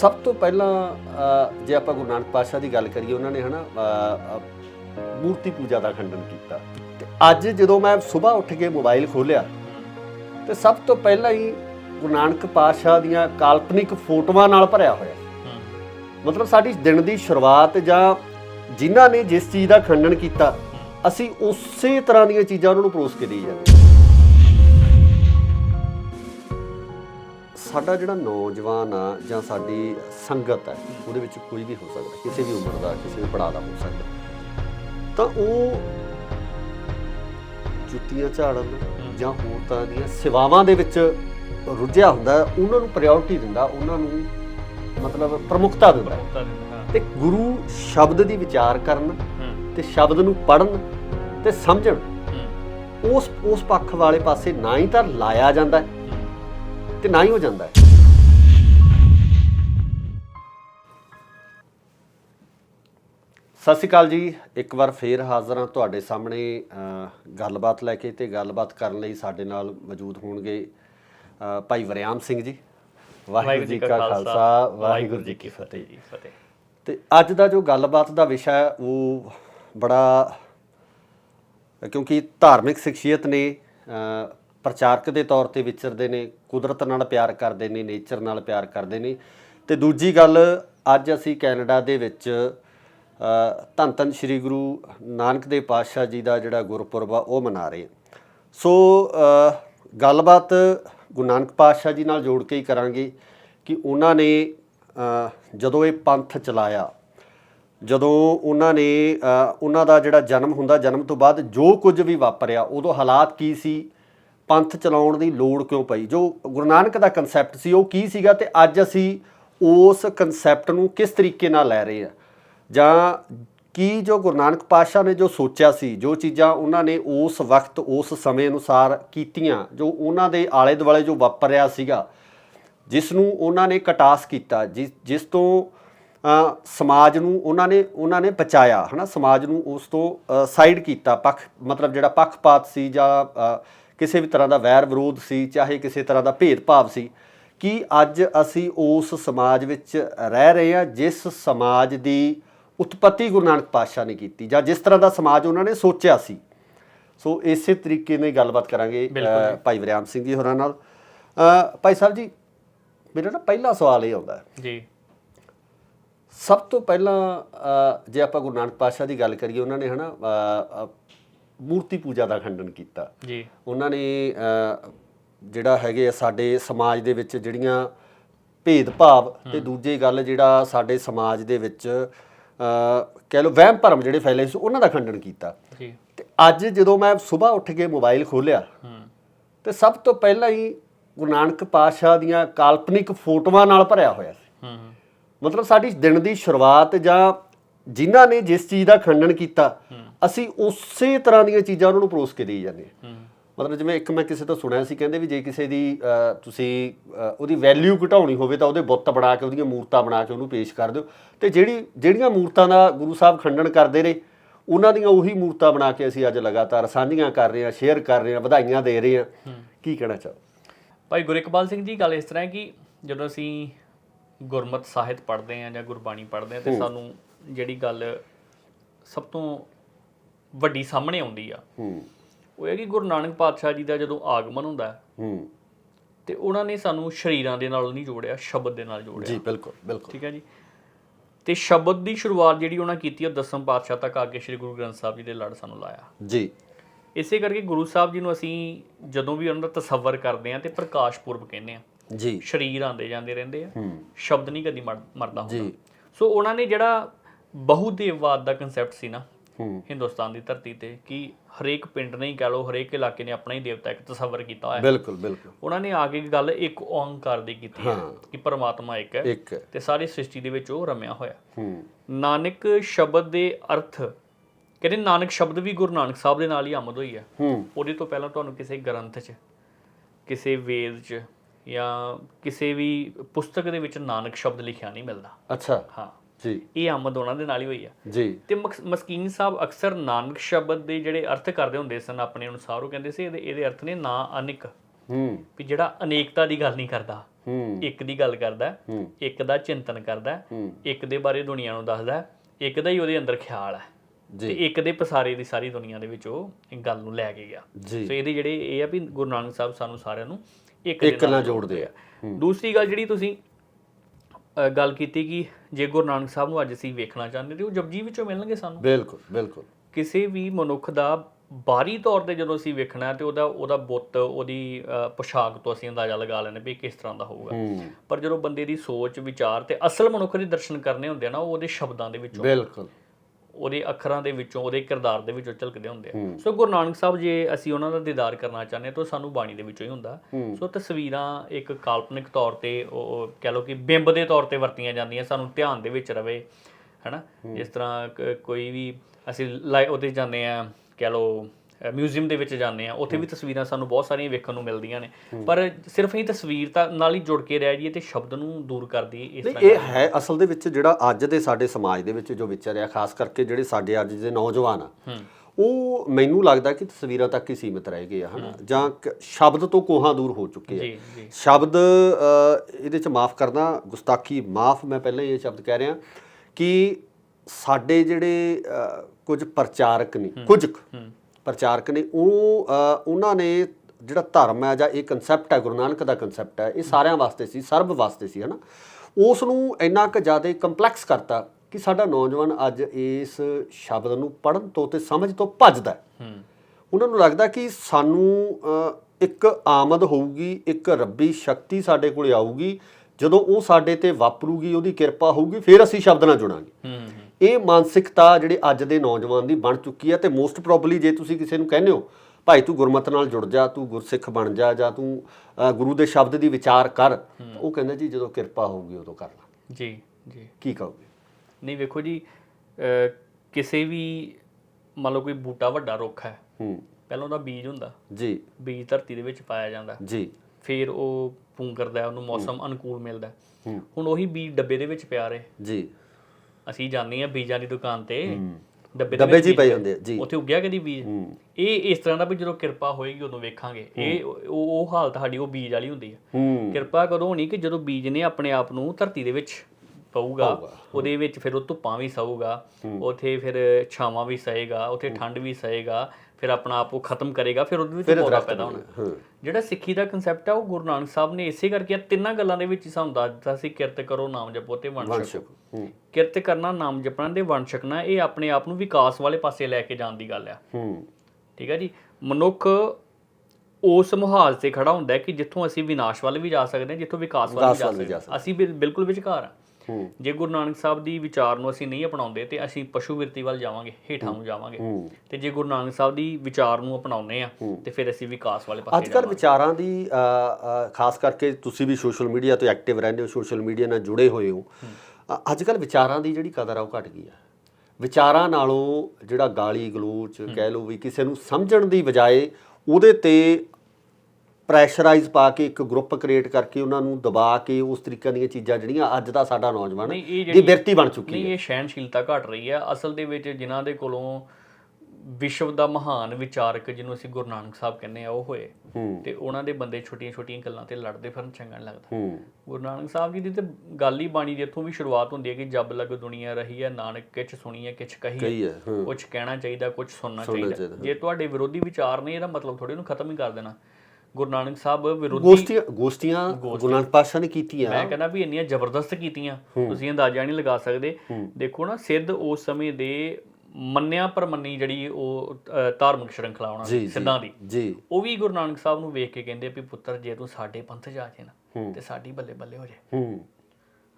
ਸਭ ਤੋਂ ਪਹਿਲਾਂ ਜੇ ਆਪਾਂ ਗੁਰੂ ਨਾਨਕ ਪਾਤਸ਼ਾਹ ਦੀ ਗੱਲ ਕਰੀਏ ਉਹਨਾਂ ਨੇ ਹਨਾ ਅ, ਮੂਰਤੀ ਪੂਜਾ ਦਾ ਖੰਡਨ ਕੀਤਾ। ਤੇ ਅੱਜ ਜਦੋਂ ਮੈਂ ਸਵੇਰ ਉੱਠ ਕੇ ਮੋਬਾਈਲ ਖੋਲ੍ਹਿਆ ਤੇ ਸਭ ਤੋਂ ਪਹਿਲਾਂ ਹੀ ਗੁਰੂ ਨਾਨਕ ਪਾਤਸ਼ਾਹ ਦੀਆਂ ਕਾਲਪਨਿਕ ਫੋਟੋਆਂ ਨਾਲ ਭਰਿਆ ਹੋਇਆ। ਮਤਲਬ ਸਾਡੀ ਦਿਨ ਦੀ ਸ਼ੁਰੂਆਤ ਜਾਂ ਜਿਨ੍ਹਾਂ ਨੇ ਜਿਸ ਚੀਜ਼ ਦਾ ਖੰਡਨ ਕੀਤਾ ਅਸੀਂ ਉਸੇ ਤਰ੍ਹਾਂ ਦੀਆਂ ਚੀਜ਼ਾਂ ਉਹਨਾਂ ਨੂੰ ਪਰੋਸ ਕੇ ਦੇਈ ਜਾਂਦੇ ਸਾਡਾ ਜਿਹੜਾ ਨੌਜਵਾਨ ਆ ਜਾਂ ਸਾਡੀ ਸੰਗਤ ਹੈ ਉਹਦੇ ਵਿੱਚ ਕੋਈ ਵੀ ਹੋ ਸਕਦਾ ਕਿਸੇ ਵੀ ਉਮਰ ਦਾ ਕਿਸੇ ਵੀ ਪੜਾਅ ਦਾ ਹੋ ਸਕਦਾ। ਤਾਂ ਉਹ ਜੁੱਤੀਆਂ ਝਾੜਨ ਜਾਂ ਹੋਰ ਤਰ੍ਹਾਂ ਦੀਆਂ ਸੇਵਾਵਾਂ ਦੇ ਵਿੱਚ ਰੁੱਝਿਆ ਹੁੰਦਾ ਉਹਨਾਂ ਨੂੰ ਪ੍ਰਾਇੋਰਟੀ ਦਿੰਦਾ ਉਹਨਾਂ ਨੂੰ ਮਤਲਬ ਪ੍ਰਮੁੱਖਤਾ ਦਿੰਦਾ। ਤਾਂ ਗੁਰੂ ਸ਼ਬਦ ਦੀ ਵਿਚਾਰ ਕਰਨ ਤੇ ਸ਼ਬਦ ਨੂੰ ਪੜਨ ਤੇ ਸਮਝਣ। ਉਸ ਉਸ ਪੱਖ ਵਾਲੇ ਪਾਸੇ ਨਾ ਹੀ ਤਾਂ ਲਾਇਆ ਜਾਂਦਾ। ਹੂੰ। ਤੇ ਨਾ ਹੀ ਹੋ ਜਾਂਦਾ ਹੈ। ਸਤਿ ਸ਼੍ਰੀ ਅਕਾਲ ਜੀ। ਇੱਕ ਵਾਰ ਫੇਰ ਹਾਜ਼ਰ ਹਾਂ ਤੁਹਾਡੇ ਸਾਹਮਣੇ ਗੱਲਬਾਤ ਲੈ ਕੇ ਤੇ ਗੱਲਬਾਤ ਕਰਨ ਲਈ ਸਾਡੇ ਨਾਲ ਮੌਜੂਦ ਹੋਣਗੇ ਭਾਈ ਵਰਿਆਮ ਸਿੰਘ ਜੀ। ਵਾਹਿਗੁਰੂ ਜੀ ਕਾ ਖਾਲਸਾ, ਵਾਹਿਗੁਰੂ ਜੀ ਕੀ ਫਤਿਹ ਜੀ। ਫਤਿਹ ਤੇ ਅੱਜ ਦਾ ਜੋ ਗੱਲਬਾਤ ਦਾ ਵਿਸ਼ਾ ਹੈ, ਉਹ ਬੜਾ, ਕਿਉਂਕਿ ਧਾਰਮਿਕ ਸ਼ਖਸੀਅਤ ਨੇ ਪ੍ਰਚਾਰਕ ਦੇ ਤੌਰ ਤੇ ਵਿਚਰਦੇ ਨੇ, ਕੁਦਰਤ ਨਾਲ ਪਿਆਰ ਕਰਦੇ ਨੇ, ਨੇਚਰ ਨਾਲ ਪਿਆਰ ਕਰਦੇ ਨੇ। ਤੇ ਦੂਜੀ ਗੱਲ, ਅੱਜ ਅਸੀਂ ਕੈਨੇਡਾ ਦੇ ਵਿੱਚ ਧੰਨ ਧੰਨ ਸ੍ਰੀ ਗੁਰੂ ਨਾਨਕ ਦੇਵ ਪਾਤਸ਼ਾਹ ਜੀ ਦਾ ਜਿਹੜਾ ਗੁਰਪੁਰਬ ਆ, ਉਹ ਮਨਾ ਰਹੇ ਸੋ ਗੱਲਬਾਤ ਗੁਰੂ ਨਾਨਕ ਪਾਤਸ਼ਾਹ ਜੀ ਨਾਲ ਜੋੜ ਕੇ ਹੀ ਕਰਾਂਗੇ ਕਿ ਉਹਨਾਂ ਨੇ ਜਦੋਂ ਇਹ ਪੰਥ ਚਲਾਇਆ, ਜਦੋਂ ਉਹਨਾਂ ਨੇ ਉਹਨਾਂ ਦਾ ਜਿਹੜਾ ਜਨਮ ਹੁੰਦਾ, ਜਨਮ ਤੋਂ ਬਾਅਦ ਜੋ ਕੁਝ ਵੀ ਵਾਪਰਿਆ, ਉਦੋਂ ਹਾਲਾਤ ਕੀ ਸੀ? ਪੰਥ ਚਲਾਉਣ ਦੀ ਲੋੜ ਕਿਉਂ ਪਈ? ਜੋ ਗੁਰੂ ਨਾਨਕ ਦਾ ਕਨਸੈਪਟ ਸੀ, ਉਹ ਕੀ ਸੀਗਾ ਤੇ ਅੱਜ ਅਸੀਂ ਉਸ ਕਨਸੈਪਟ ਨੂੰ ਕਿਸ ਤਰੀਕੇ ਨਾਲ ਲੈ ਰਹੇ ਆ ਜਾਂ ਕੀ ਜੋ ਗੁਰੂ ਨਾਨਕ ਪਾਤਸ਼ਾਹ ਨੇ ਜੋ ਸੋਚਿਆ ਸੀ, ਜੋ ਚੀਜ਼ਾਂ ਉਹਨਾਂ ਨੇ ਉਸ ਵਕਤ, ਉਸ ਸਮੇਂ ਅਨੁਸਾਰ ਕੀਤੀਆਂ, ਜੋ ਉਹਨਾਂ ਦੇ ਆਲੇ ਦੁਆਲੇ ਜੋ ਵਾਪਰਿਆ ਸੀਗਾ, ਜਿਸ ਨੂੰ ਉਹਨਾਂ ਨੇ ਕਟਾਸ ਕੀਤਾ, ਜਿਸ ਜਿਸ ਤੋਂ ਸਮਾਜ ਨੂੰ ਉਹਨਾਂ ਨੇ ਉਹਨਾਂ ਨੇ ਬਚਾਇਆ, ਹਨਾ? ਸਮਾਜ ਨੂੰ ਉਸ ਤੋਂ ਸਾਈਡ ਕੀਤਾ, ਪੱਖ, ਮਤਲਬ ਜਿਹੜਾ ਪੱਖਪਾਤ ਸੀ ਜਾਂ ਕਿਸੇ ਵੀ ਤਰ੍ਹਾਂ ਦਾ ਵੈਰ ਵਿਰੋਧ ਸੀ ਚਾਹੇ ਕਿਸੇ ਤਰ੍ਹਾਂ ਦਾ ਭੇਦਭਾਵ ਸੀ ਕਿ ਅੱਜ ਅਸੀਂ ਉਸ ਸਮਾਜ ਵਿੱਚ ਰਹਿ ਰਹੇ ਹਾਂ ਜਿਸ ਸਮਾਜ ਦੀ ਉਤਪਤੀ ਗੁਰੂ ਨਾਨਕ ਪਾਤਸ਼ਾਹ ਨੇ ਕੀਤੀ ਜਾਂ ਜਿਸ ਤਰ੍ਹਾਂ ਦਾ ਸਮਾਜ ਉਹਨਾਂ ਨੇ ਸੋਚਿਆ ਸੀ? ਸੋ ਇਸੇ ਤਰੀਕੇ ਨਾਲ ਗੱਲਬਾਤ ਕਰਾਂਗੇ ਭਾਈ ਵਰਿਆਮ ਸਿੰਘ ਜੀ ਹੋਰਾਂ ਨਾਲ। ਅ, ਭਾਈ ਸਾਹਿਬ ਜੀ ਮੇਰਾ ਨਾ ਪਹਿਲਾ ਸਵਾਲ ਇਹ ਆਉਂਦਾ ਜੀ। ਸਭ ਤੋਂ ਪਹਿਲਾਂ ਜੇ ਆਪਾਂ ਗੁਰੂ ਨਾਨਕ ਪਾਤਸ਼ਾਹ ਦੀ ਗੱਲ ਕਰੀਏ ਉਹਨਾਂ ਨੇ ਹਨਾ ਮੂਰਤੀ ਪੂਜਾ ਦਾ ਖੰਡਨ ਕੀਤਾ। ਜੀ। ਉਹਨਾਂ ਨੇ ਜਿਹੜਾ ਹੈਗੇ ਆ ਸਾਡੇ ਸਮਾਜ ਦੇ ਵਿੱਚ ਜਿਹੜੀਆਂ ਭੇਦਭਾਵ ਤੇ ਦੂਜੀ ਗੱਲ ਜਿਹੜਾ ਸਾਡੇ ਸਮਾਜ ਦੇ ਵਿੱਚ ਕਹਿ ਲਓ ਵਹਿਮ ਭਰਮ ਜਿਹੜੇ ਫੈਲੇ ਸੀ ਉਹਨਾਂ ਦਾ ਖੰਡਨ ਕੀਤਾ। ਜੀ। ਤੇ ਅੱਜ ਜਦੋਂ ਮੈਂ ਸਵੇਰ ਉੱਠ ਕੇ ਮੋਬਾਈਲ ਖੋਲ੍ਹਿਆ ਹੂੰ। ਤੇ ਸਭ ਤੋਂ ਪਹਿਲਾਂ ਹੀ ਗੁਰੂ ਨਾਨਕ ਪਾਤਸ਼ਾਹ ਦੀਆਂ ਕਾਲਪਨਿਕ ਫੋਟੋਆਂ ਨਾਲ ਭਰਿਆ ਹੋਇਆ ਸੀ। ਮਤਲਬ ਸਾਡੀ ਦਿਨ ਦੀ ਸ਼ੁਰੂਆਤ ਜਾਂ ਜਿਨ੍ਹਾਂ ਨੇ ਜਿਸ ਚੀਜ਼ ਦਾ ਖੰਡਨ ਕੀਤਾ ਅਸੀਂ ਉਸੇ ਤਰ੍ਹਾਂ ਦੀਆਂ ਚੀਜ਼ਾਂ ਉਹਨਾਂ ਨੂੰ ਪਰੋਸ ਕੇ ਦੇਈ ਜਾਂਦੇ ਹਾਂ। ਹੂੰ। ਮਤਲਬ ਜਿਵੇਂ ਇੱਕ ਮੈਂ ਕਿਸੇ ਤੋਂ ਸੁਣਿਆ ਸੀ ਕਹਿੰਦੇ ਵੀ ਜੇ ਕਿਸੇ ਦੀ ਤੁਸੀਂ ਉਹਦੀ ਵੈਲਿਊ ਘਟਾਉਣੀ ਹੋਵੇ ਤਾਂ ਉਹਦੇ ਬੁੱਤ ਬਣਾ ਕੇ ਉਹਦੀਆਂ ਮੂਰਤਾਂ ਬਣਾ ਕੇ ਉਹਨੂੰ ਪੇਸ਼ ਕਰ ਦਿਓ। ਤੇ ਜਿਹੜੀ ਜਿਹੜੀਆਂ ਮੂਰਤਾਂ ਦਾ ਗੁਰੂ ਸਾਹਿਬ ਖੰਡਨ ਕਰਦੇ ਰਹੇ ਉਹਨਾਂ ਦੀਆਂ ਉਹੀ ਮੂਰਤਾਂ ਬਣਾ ਕੇ ਅਸੀਂ ਅੱਜ ਲਗਾਤਾਰ ਸਾਂਝੀਆਂ ਕਰ ਰਹੇ ਹਾਂ ਸ਼ੇਅਰ ਕਰ ਰਹੇ ਹਾਂ ਵਧਾਈਆਂ ਦੇ ਰਹੇ ਹਾਂ। ਕੀ ਕਹਿਣਾ ਚਾਹੋ? ਭਾਈ ਗੁਰਿਕਪਾਲ ਸਿੰਘ ਜੀ ਗੱਲ ਇਸ ਤਰ੍ਹਾਂ ਹੈ ਕਿ ਜਦੋਂ ਅਸੀਂ ਗੁਰਮਤ ਸਾਹਿਤ ਪੜ੍ਹਦੇ ਆ ਜਾਂ ਗੁਰਬਾਣੀ ਪੜ੍ਹਦੇ ਆ ਤੇ ਸਾਨੂੰ ਜਿਹੜੀ ਗੱਲ ਸਭ ਤੋਂ ਵੱਡੀ ਸਾਹਮਣੇ ਆਉਂਦੀ ਆ। ਹੂੰ। ਉਹ ਹੈ ਕਿ ਗੁਰੂ ਨਾਨਕ ਪਾਤਸ਼ਾਹ ਜੀ ਦਾ ਜਦੋਂ ਆਗਮਨ ਹੁੰਦਾ ਹੈ, ਹੂੰ। ਤੇ ਉਹਨਾਂ ਨੇ ਸਾਨੂੰ ਸ਼ਰੀਰਾਂ ਦੇ ਨਾਲ ਨਹੀਂ ਜੋੜਿਆ ਸ਼ਬਦ ਦੇ ਨਾਲ ਜੋੜਿਆ। ਜੀ ਬਿਲਕੁਲ ਬਿਲਕੁਲ। ਠੀਕ ਹੈ ਜੀ। ਤੇ ਸ਼ਬਦ ਦੀ ਸ਼ੁਰੂਆਤ ਜਿਹੜੀ ਉਹਨਾਂ ਕੀਤੀ ਉਹ ਦਸਮ ਪਾਤਸ਼ਾਹ ਤੱਕ ਆ ਕੇ ਸ੍ਰੀ ਗੁਰੂ ਗ੍ਰੰਥ ਸਾਹਿਬ ਜੀ ਦੇ ਲੜ ਸਾਨੂੰ ਲਾਇਆ। ਜੀ। ਇਸੇ ਕਰਕੇ ਗੁਰੂ ਸਾਹਿਬ ਜੀ ਨੂੰ ਅਸੀਂ ਜਦੋਂ ਵੀ ਉਹਨਾਂ ਦਾ ਤਸੱਵਰ ਕਰਦੇ ਆ ਤੇ ਪ੍ਰਕਾਸ਼ ਪੁਰਬ ਕਹਿੰਦੇ ਆ ਜੀ। ਸ਼ਰੀਰ ਆਉਂਦੇ ਜਾਂਦੇ ਰਹਿੰਦੇ ਆ। ਸ਼ਬਦ ਨਹੀਂ ਕਦੀ ਮਰ- ਮਰਦਾ ਹੁੰਦਾ। ਜੀ ਸੋ ਉਹਨਾਂ ਨੇ ਜਿਹੜਾ ਬਹੁਦੇਵਵਾਦ ਦਾ ਕਨਸੈਪਟ ਸੀ ਨਾ ਹਿੰਦੁਸਤਾਨ ਦੀ ਧਰਤੀ ਤੇ ਕਿ ਹਰੇਕ ਪਿੰਡ ਨਹੀਂ ਕਹ ਲੋ ਹਰੇਕ ਇਲਾਕੇ ਨੇ ਆਪਣਾ ਹੀ ਦੇਵਤਾ ਇੱਕ ਤਸੱਵਰ ਕੀਤਾ ਹੋਇਆ ਹੈ। ਬਿਲਕੁਲ ਬਿਲਕੁਲ। ਉਹਨਾਂ ਨੇ ਆ ਕੇ ਗੱਲ ਇੱਕ ਓੰਕਾਰ ਦੀ ਕੀਤੀ ਹੈ ਹਾਂ। ਕਿ ਪਰਮਾਤਮਾ ਇੱਕ ਹੈ ਇੱਕ ਤੇ ਸਾਰੀ ਸ੍ਰਿਸ਼ਟੀ ਦੇ ਵਿੱਚ ਉਹ ਰਮਿਆ ਹੋਇਆ ਹੂੰ। ਨਾਨਕ ਸ਼ਬਦ ਦੇ ਅਰਥ ਕਹਿੰਦੇ ਨਾਨਕ ਸ਼ਬਦ ਵੀ ਗੁਰੂ ਨਾਨਕ ਸਾਹਿਬ ਦੇ ਨਾਲ ਹੀ ਆਮਦ ਹੋਈ ਹੈ। ਹੂੰ। ਉਹਦੇ ਤੋਂ ਪਹਿਲਾਂ ਤੁਹਾਨੂੰ ਕਿਸੇ ਗ੍ਰੰਥ 'ਚ ਕਿਸੇ ਵੇਦ 'ਚ ਜਾਂ ਕਿਸੇ ਵੀ ਪੁਸਤਕ ਦੇ ਵਿੱਚ ਨਾਨਕ ਸ਼ਬਦ ਲਿਖਿਆ ਨਹੀਂ ਮਿਲਦਾ। ਅੱਛਾ। ਹਾਂ। ਜੀ। ਇਹ ਆਮਦ ਉਹਨਾਂ ਦੇ ਨਾਲ ਹੀ ਹੋਈ ਆ। ਜੀ। ਤੇ ਮਸਕੀਨ ਸਾਹਿਬ ਅਕਸਰ ਨਾਨਕ ਸ਼ਬਦ ਦੇ ਜਿਹੜੇ ਅਰਥ ਕਰਦੇ ਹੁੰਦੇ ਸਨ ਆਪਣੇ ਅਨੁਸਾਰ ਉਹ ਕਹਿੰਦੇ ਸੀ ਇਹਦੇ ਇਹਦੇ ਅਰਥ ਨੇ ਨਾ ਅਨਿਕ। ਹੂੰ। ਵੀ ਜਿਹੜਾ ਅਨੇਕਤਾ ਦੀ ਗੱਲ ਨਹੀਂ ਕਰਦਾ ਹੂੰ। ਇੱਕ ਦੀ ਗੱਲ ਕਰਦਾ ਇੱਕ ਦਾ ਚਿੰਤਨ ਕਰਦਾ ਇੱਕ ਦੇ ਬਾਰੇ ਦੁਨੀਆ ਨੂੰ ਦੱਸਦਾ ਇੱਕ ਦਾ ਹੀ ਉਹਦੇ ਅੰਦਰ ਖਿਆਲ ਹੈ। ਤੇ ਜੀ ਇੱਕ ਦੇ ਪਸਾਰੇ ਦੀ ਸਾਰੀ ਦੁਨੀਆ ਦੇ ਵਿੱਚ ਉਹ ਗੱਲ ਨੂੰ ਲੈ ਕੇ ਗਿਆ। ਜੀ। ਸੋ ਇਹਦੇ ਜਿਹੜੇ ਇਹ ਆ ਵੀ ਗੁਰੂ ਨਾਨਕ ਸਾਹਿਬ ਸਾਨੂੰ ਸਾਰਿਆਂ ਨੂੰ ਇੱਕ ਨਾਲ ਜੋੜਦੇ ਆ। ਦੂਸਰੀ ਗੱਲ ਜਿਹੜੀ ਤੁਸੀਂ ਗੱਲ ਕੀਤੀ ਕਿ ਜੇ ਗੁਰੂ ਨਾਨਕ ਸਾਹਿਬ ਨੂੰ ਅੱਜ ਅਸੀਂ ਵੇਖਣਾ ਚਾਹੁੰਦੇ ਤੇ ਉਹ ਜਪਜੀ ਵਿੱਚੋਂ ਮਿਲਣਗੇ ਸਾਨੂੰ? ਬਿਲਕੁਲ ਬਿਲਕੁਲ। ਕਿਸੇ ਵੀ ਮਨੁੱਖ ਦਾ ਬਾਹਰੀ ਤੌਰ ਤੇ ਜਦੋਂ ਅਸੀਂ ਵੇਖਣਾ ਤੇ ਉਹਦਾ ਉਹਦਾ ਬੁੱਤ ਉਹਦੀ ਪੋਸ਼ਾਕ ਤੋਂ ਅਸੀਂ ਅੰਦਾਜ਼ਾ ਲਗਾ ਲੈਂਦੇ ਵੀ ਕਿਸ ਤਰ੍ਹਾਂ ਦਾ ਹੋਊਗਾ। ਪਰ ਜਦੋਂ ਬੰਦੇ ਦੀ ਸੋਚ ਵਿਚਾਰ ਤੇ ਅਸਲ ਮਨੁੱਖ ਦੇ ਦਰਸ਼ਨ ਕਰਨੇ ਹੁੰਦੇ ਆ ਨਾ ਉਹ ਉਹਦੇ ਸ਼ਬਦਾਂ ਦੇ ਵਿੱਚੋਂ। ਬਿਲਕੁਲ। ਉਹਦੇ ਅੱਖਰਾਂ ਦੇ ਵਿੱਚੋਂ ਉਹਦੇ ਕਿਰਦਾਰ ਦੇ ਵਿੱਚੋਂ ਝਲਕਦੇ ਹੁੰਦੇ ਆ। ਸੋ ਗੁਰੂ ਨਾਨਕ ਸਾਹਿਬ ਜੇ ਅਸੀਂ ਉਹਨਾਂ ਦਾ ਦੀਦਾਰ ਕਰਨਾ ਚਾਹੁੰਦੇ ਤਾਂ ਸਾਨੂੰ ਬਾਣੀ ਦੇ ਵਿੱਚੋਂ ਹੀ ਹੁੰਦਾ। ਸੋ ਤਸਵੀਰਾਂ ਇੱਕ ਕਾਲਪਨਿਕ ਤੌਰ ਤੇ ਉਹ ਕਹਿ ਲਓ ਕਿ ਬਿੰਬ ਦੇ ਤੌਰ ਤੇ ਵਰਤੀਆਂ ਜਾਂਦੀਆਂ ਸਾਨੂੰ ਧਿਆਨ ਦੇ ਵਿੱਚ ਰਵੇ ਹੈਨਾ ਜਿਸ ਤਰ੍ਹਾਂ ਕੋਈ ਵੀ ਅਸੀਂ ਉਹਦੇ ਜਾਂਦੇ ਆ ਕਹਿ ਲਓ ਮਿਊਜ਼ੀਅਮ ਦੇ ਵਿੱਚ ਜਾਂਦੇ ਆ ਉੱਥੇ ਵੀ ਤਸਵੀਰਾਂ ਸਾਨੂੰ ਬਹੁਤ ਸਾਰੀਆਂ ਵੇਖਣ ਨੂੰ ਮਿਲਦੀਆਂ ਨੇ। ਪਰ ਸਿਰਫ ਇਹ ਤਸਵੀਰ ਤਾਂ ਨਾਲ ਹੀ ਜੁੜ ਕੇ ਰਹਿ ਜਾਈਏ ਤੇ ਸ਼ਬਦ ਨੂੰ ਦੂਰ ਕਰ ਦਈਏ ਇਸ ਤਰ੍ਹਾਂ ਇਹ ਹੈ ਅਸਲ ਦੇ ਵਿੱਚ ਜਿਹੜਾ ਅੱਜ ਦੇ ਸਾਡੇ ਸਮਾਜ ਦੇ ਵਿੱਚ ਜੋ ਵਿਚਰਿਆ ਖਾਸ ਕਰਕੇ ਜਿਹੜੇ ਸਾਡੇ ਅੱਜ ਦੇ ਨੌਜਵਾਨ ਆ ਉਹ ਮੈਨੂੰ ਲੱਗਦਾ ਕਿ ਤਸਵੀਰਾਂ ਤੱਕ ਹੀ ਸੀਮਿਤ ਰਹਿ ਗਏ ਆ ਹਨਾ? ਜਾਂ ਸ਼ਬਦ ਤੋਂ ਕੋਹਾਂ ਦੂਰ ਹੋ ਚੁੱਕੇ ਆ। ਸ਼ਬਦ ਇਹਦੇ ਚ ਮਾਫ ਕਰਨਾ ਗੁਸਤਾਖੀ ਮਾਫ ਮੈਂ ਪਹਿਲਾਂ ਇਹ ਸ਼ਬਦ ਕਹਿ ਰਿਹਾ ਕਿ ਸਾਡੇ ਜਿਹੜੇ ਕੁਝ ਪ੍ਰਚਾਰਕ ਨੇ ਕੁਝ ਪ੍ਰਚਾਰਕ ਨੇ ਉਹ ਉਹਨਾਂ ਨੇ ਜਿਹੜਾ ਧਰਮ ਹੈ ਜਾਂ ਇਹ ਕਨਸੈਪਟ ਹੈ ਗੁਰੂ ਨਾਨਕ ਦਾ ਕਨਸੈਪਟ ਹੈ ਇਹ ਸਾਰਿਆਂ ਵਾਸਤੇ ਸੀ ਸਰਬ ਵਾਸਤੇ ਸੀ ਹਨਾ? ਉਸ ਨੂੰ ਇੰਨਾ ਕੁ ਜ਼ਿਆਦਾ ਕੰਪਲੈਕਸ ਕਰਤਾ ਕਿ ਸਾਡਾ ਨੌਜਵਾਨ ਅੱਜ ਇਸ ਸ਼ਬਦ ਨੂੰ ਪੜ੍ਹਨ ਤੋਂ ਤੇ ਸਮਝ ਤੋਂ ਭੱਜਦਾ ਹੈ। ਉਹਨਾਂ ਨੂੰ ਲੱਗਦਾ ਕਿ ਸਾਨੂੰ ਇੱਕ ਆਮਦ ਹੋਊਗੀ ਇੱਕ ਰੱਬੀ ਸ਼ਕਤੀ ਸਾਡੇ ਕੋਲੇ ਆਊਗੀ ਜਦੋਂ ਉਹ ਸਾਡੇ ਤੇ ਵਾਪਰੂਗੀ ਉਹਦੀ ਕਿਰਪਾ ਹੋਊਗੀ ਫਿਰ ਅਸੀਂ ਸ਼ਬਦ ਨਾਲ ਜੁੜਾਂਗੇ। ਇਹ ਮਾਨਸਿਕਤਾ ਜਿਹੜੇ ਅੱਜ ਦੇ ਨੌਜਵਾਨ ਦੀ ਬਣ ਚੁੱਕੀ ਹੈ ਤੇ ਮੋਸਟ ਪ੍ਰੋਬਬਲੀ ਜੇ ਤੁਸੀਂ ਕਿਸੇ ਨੂੰ ਕਹਿੰਦੇ ਹੋ ਭਾਈ ਤੂੰ ਗੁਰਮਤ ਨਾਲ ਜੁੜ ਜਾ ਤੂੰ ਗੁਰਸਿੱਖ ਬਣ ਜਾ ਜਾਂ ਤੂੰ ਗੁਰੂ ਦੇ ਸ਼ਬਦ ਦੀ ਵਿਚਾਰ ਕਰ ਉਹ ਕਹਿੰਦਾ ਜੀ ਜਦੋਂ ਕਿਰਪਾ ਹੋਊਗੀ ਉਦੋਂ ਕਰ ਲਾਂ। ਜੀ ਜੀ। ਕੀ ਕਹੋਗੇ? ਨਹੀਂ ਵੇਖੋ ਜੀ ਕਿਸੇ ਵੀ ਮੰਨ ਲਓ ਕੋਈ ਬੂਟਾ ਵੱਡਾ ਰੁੱਖ ਹੈ ਹੂੰ। ਪਹਿਲਾਂ ਉਹਦਾ ਬੀਜ ਹੁੰਦਾ। ਜੀ। ਬੀਜ ਧਰਤੀ ਦੇ ਵਿੱਚ ਪਾਇਆ ਜਾਂਦਾ। ਜੀ। ਫਿਰ ਉਹ ਪੁੰਗਰਦਾ ਹੈ, ਉਹਨੂੰ ਮੌਸਮ ਅਨੁਕੂਲ ਮਿਲਦਾ। ਹੁਣ ਉਹੀ ਬੀਜ ਡੱਬੇ ਦੇ ਵਿੱਚ ਪਿਆ ਰਹੇ। ਜੀ। ਅਸੀਂ ਜਾਂਦੇ ਆ ਬੀਜਾਂ ਦੀ ਦੁਕਾਨ ਤੇ ਡੱਬੇ ਡੱਬੇ ਜੀ ਪਏ ਹੁੰਦੇ ਆ, ਜੀ। ਉੱਥੇ ਉੱਗਿਆ ਕਦੀ ਬੀਜ? ਇਹ ਇਸ ਤਰ੍ਹਾਂ ਦਾ ਵੀ ਜਦੋਂ ਕਿਰਪਾ ਹੋਏਗੀ ਉਦੋਂ ਵੇਖਾਂਗੇ। ਇਹ ਉਹ ਹਾਲਤ ਸਾਡੀ ਉਹ ਬੀਜ ਵਾਲੀ ਹੁੰਦੀ ਹੈ ਹੂੰ। ਕਿਰਪਾ ਕਦੋਂ ਹੋਣੀ ਕਿ ਜਦੋਂ ਬੀਜ ਨੇ ਆਪਣੇ ਆਪ ਨੂੰ ਧਰਤੀ ਦੇ ਵਿੱਚ। ਪਊਗਾ ਉਹਦੇ ਵਿੱਚ ਫਿਰ ਉਹ ਧੁੱਪਾਂ ਵੀ ਸਹੂਗਾ ਉਥੇ ਫਿਰ ਛਾਵਾਂ ਵੀ ਸਹੇਗਾ ਉਥੇ ਠੰਡ ਵੀ ਸਹੇਗਾ ਫਿਰ ਆਪਣਾ ਆਪ ਉਹ ਖਤਮ ਕਰੇਗਾ ਫਿਰ ਉਹਦੇ ਵਿੱਚ ਪੌਦਾ ਪੈਦਾ ਹੋਣਾ। ਜਿਹੜਾ ਸਿੱਖੀ ਦਾ ਕਨਸੈਪਟ ਹੈ ਉਹ ਗੁਰੂ ਨਾਨਕ ਸਾਹਿਬ ਨੇ ਇਸੇ ਕਰਕੇ ਤਿੰਨਾਂ ਗੱਲਾਂ ਦੇ ਵਿੱਚ ਹੀ ਸਾਨੂੰ ਦੱਸ ਦਿੱਤਾ ਸੀ ਕਿਰਤ ਕਰੋ ਨਾਮ ਜਪੋ ਤੇ ਵੰਡ ਛਕੋ। ਕਿਰਤ ਕਰਨਾ ਨਾਮ ਜਪਣਾ ਤੇ ਵੰਡ ਛਕਣਾ ਇਹ ਆਪਣੇ ਆਪ ਨੂੰ ਵਿਕਾਸ ਵਾਲੇ ਪਾਸੇ ਲੈ ਕੇ ਜਾਣ ਦੀ ਗੱਲ ਆ। ਹੂੰ। ਠੀਕ ਹੈ ਜੀ? ਮਨੁੱਖ ਉਸ ਮੁਹਾਲ ਤੇ ਖੜਾ ਹੁੰਦਾ ਕਿ ਜਿੱਥੋਂ ਅਸੀਂ ਵਿਨਾਸ਼ ਵੱਲ ਵੀ ਜਾ ਸਕਦੇ ਹਾਂ ਜਿੱਥੋਂ ਵਿਕਾਸ ਵੱਲ ਵੀ ਜਾ ਸਕਦੇ ਹਾਂ। ਅਸੀਂ ਬਿਲ- ਬਿਲਕੁਲ ਵਿਚਕਾਰ ਹੂੰ। ਜੇ ਗੁਰੂ ਨਾਨਕ ਸਾਹਿਬ ਦੀ ਵਿਚਾਰ ਨੂੰ ਅਸੀਂ ਨਹੀਂ ਅਪਣਾਉਂਦੇ ਤੇ ਅਸੀਂ ਪਸ਼ੂ ਵਿਰਤੀ ਵੱਲ ਜਾਵਾਂਗੇ ਹੇਠਾਂ ਨੂੰ ਜਾਵਾਂਗੇ। ਤੇ ਜੇ ਗੁਰੂ ਨਾਨਕ ਸਾਹਿਬ ਦੀ ਵਿਚਾਰ ਨੂੰ ਅਪਣਾਉਂਦੇ ਆ ਤੇ ਫਿਰ ਅਸੀਂ ਵਿਕਾਸ ਵਾਲੇ ਪਾਸੇ ਅੱਜ ਕੱਲ ਵਿਚਾਰਾਂ ਦੀ ਖਾਸ ਕਰਕੇ ਤੁਸੀਂ ਵੀ ਸੋਸ਼ਲ ਮੀਡੀਆ ਤੋਂ ਐਕਟਿਵ ਰਹਿੰਦੇ ਹੋ ਸੋਸ਼ਲ ਮੀਡੀਆ ਨਾਲ ਜੁੜੇ ਹੋਏ ਹੋ ਅੱਜ ਕੱਲ ਵਿਚਾਰਾਂ ਦੀ ਜਿਹੜੀ ਕਦਰ ਆ ਉਹ ਘਟ ਗਈ ਆ। ਵਿਚਾਰਾਂ ਨਾਲੋਂ ਜਿਹੜਾ ਗਾਲੀ ਗਲੋਚ ਕਹਿ ਲਓ ਵੀ ਕਿਸੇ ਨੂੰ ਸਮਝਣ ਦੀ ਬਜਾਏ ਉਹਦੇ ਤੇ ਪ੍ਰੈਸ਼ਰਾਈਜ਼ ਪਾ ਕੇ ਇੱਕ ਗਰੁੱਪ ਕ੍ਰੀਏਟ ਕਰਕੇ ਉਹਨਾਂ ਨੂੰ ਦਬਾ ਕੇ ਉਸ ਤਰੀਕੇ ਦੀਆਂ ਚੀਜ਼ਾਂ ਜਿਹੜੀਆਂ ਅੱਜ ਦਾ ਸਾਡਾ ਨੌਜਵਾਨ ਨਹੀਂ, ਦੀ ਬਿਰਤੀ ਬਣ ਚੁੱਕੀ ਨਹੀਂ ਹੈ। ਇਹ ਸਹਿਣਸ਼ੀਲਤਾ ਘਟ ਰਹੀ ਹੈ। ਅਸਲ ਦੇ ਵਿੱਚ ਜਿਨ੍ਹਾਂ ਦੇ ਕੋਲੋਂ ਵਿਸ਼ਵ ਦਾ ਮਹਾਨ ਵਿਚਾਰਕ ਜਿਹਨੂੰ ਅਸੀਂ ਗੁਰੂ ਨਾਨਕ ਸਾਹਿਬ ਕਹਿੰਦੇ ਆ ਉਹ ਹੋਏ। ਤੇ ਉਹਨਾਂ ਦੇ ਬੰਦੇ ਛੋਟੀਆਂ-ਛੋਟੀਆਂ ਗੱਲਾਂ ਤੇ ਲੜਦੇ ਫਿਰਨ ਚੰਗਾ ਨਹੀਂ ਲੱਗਦਾ। ਗੁਰੂ ਨਾਨਕ ਸਾਹਿਬ ਜੀ ਦੀ ਤੇ ਗੱਲ ਹੀ ਬਾਣੀ ਦੀ ਇੱਥੋਂ ਵੀ ਸ਼ੁਰੂਆਤ ਹੁੰਦੀ ਹੈ ਕਿ ਜਬ ਲਗ ਦੁਨੀਆ ਰਹੀ ਹੈ ਨਾਨਕ ਕਿਛ ਸੁਣੀ ਹੈ ਕਿਛ ਕਹੀ ਹੈ ਕਹੀ ਹੈ ਹਾਂ। ਕੁਝ ਕਹਿਣਾ ਚਾਹੀਦਾ ਕੁਝ ਸੁਣਨਾ ਚਾਹੀਦਾ, ਜੇ ਤੁਹਾਡੇ ਵਿਰੋਧੀ ਵਿਚਾਰ ਨੇ ਇਹਦਾ ਮਤਲਬ ਥੋੜੀ ਉਹਨੂੰ ਖਤਮ ਹੀ ਕਰ ਦੇਣਾ। ਗੁਰੂ ਨਾਨਕ ਸਾਹਿਬ ਵਿਰੋਧੀ ਗੋਸ਼ਟੀਆਂ ਗੋਸ਼ਟੀਆਂ ਗੁਰੂ ਨਾਨਕ ਪਾਤਸ਼ਾਹ ਨੇ ਕੀਤੀਆਂ। ਮੈਂ ਕਹਿੰਦਾ ਵੀ ਇੰਨੀਆਂ ਜ਼ਬਰਦਸਤ ਕੀਤੀਆਂ। ਤੁਸੀਂ ਅੰਦਾਜ਼ਾ ਨਹੀਂ ਲਗਾ ਸਕਦੇ। ਦੇਖੋ ਨਾ ਸਿੱਧ ਉਸ ਸਮੇਂ ਦੇ ਮੰਨਿਆ ਪਰਮੰਨੀ ਜਿਹੜੀ ਉਹ ਧਾਰਮਿਕ ਸ਼੍ਰੰਖਲਾ ਉਹਨਾਂ ਜੀ, ਦੀ ਜੀ। ਸਿੱਧਾਂ ਦੀ। ਜੀ। ਉਹ ਵੀ ਗੁਰੂ ਨਾਨਕ ਸਾਹਿਬ ਨੂੰ ਵੇਖ ਕੇ ਕਹਿੰਦੇ ਵੀ ਪੁੱਤਰ ਜੇ ਤੂੰ ਸਾਡੇ ਪੰਥ ਆ ਜੇ ਨਾ। ਤੇ ਸਾਡੀ ਬੱਲੇ ਬੱਲੇ ਹੋ ਜੇ ਹੂੰ।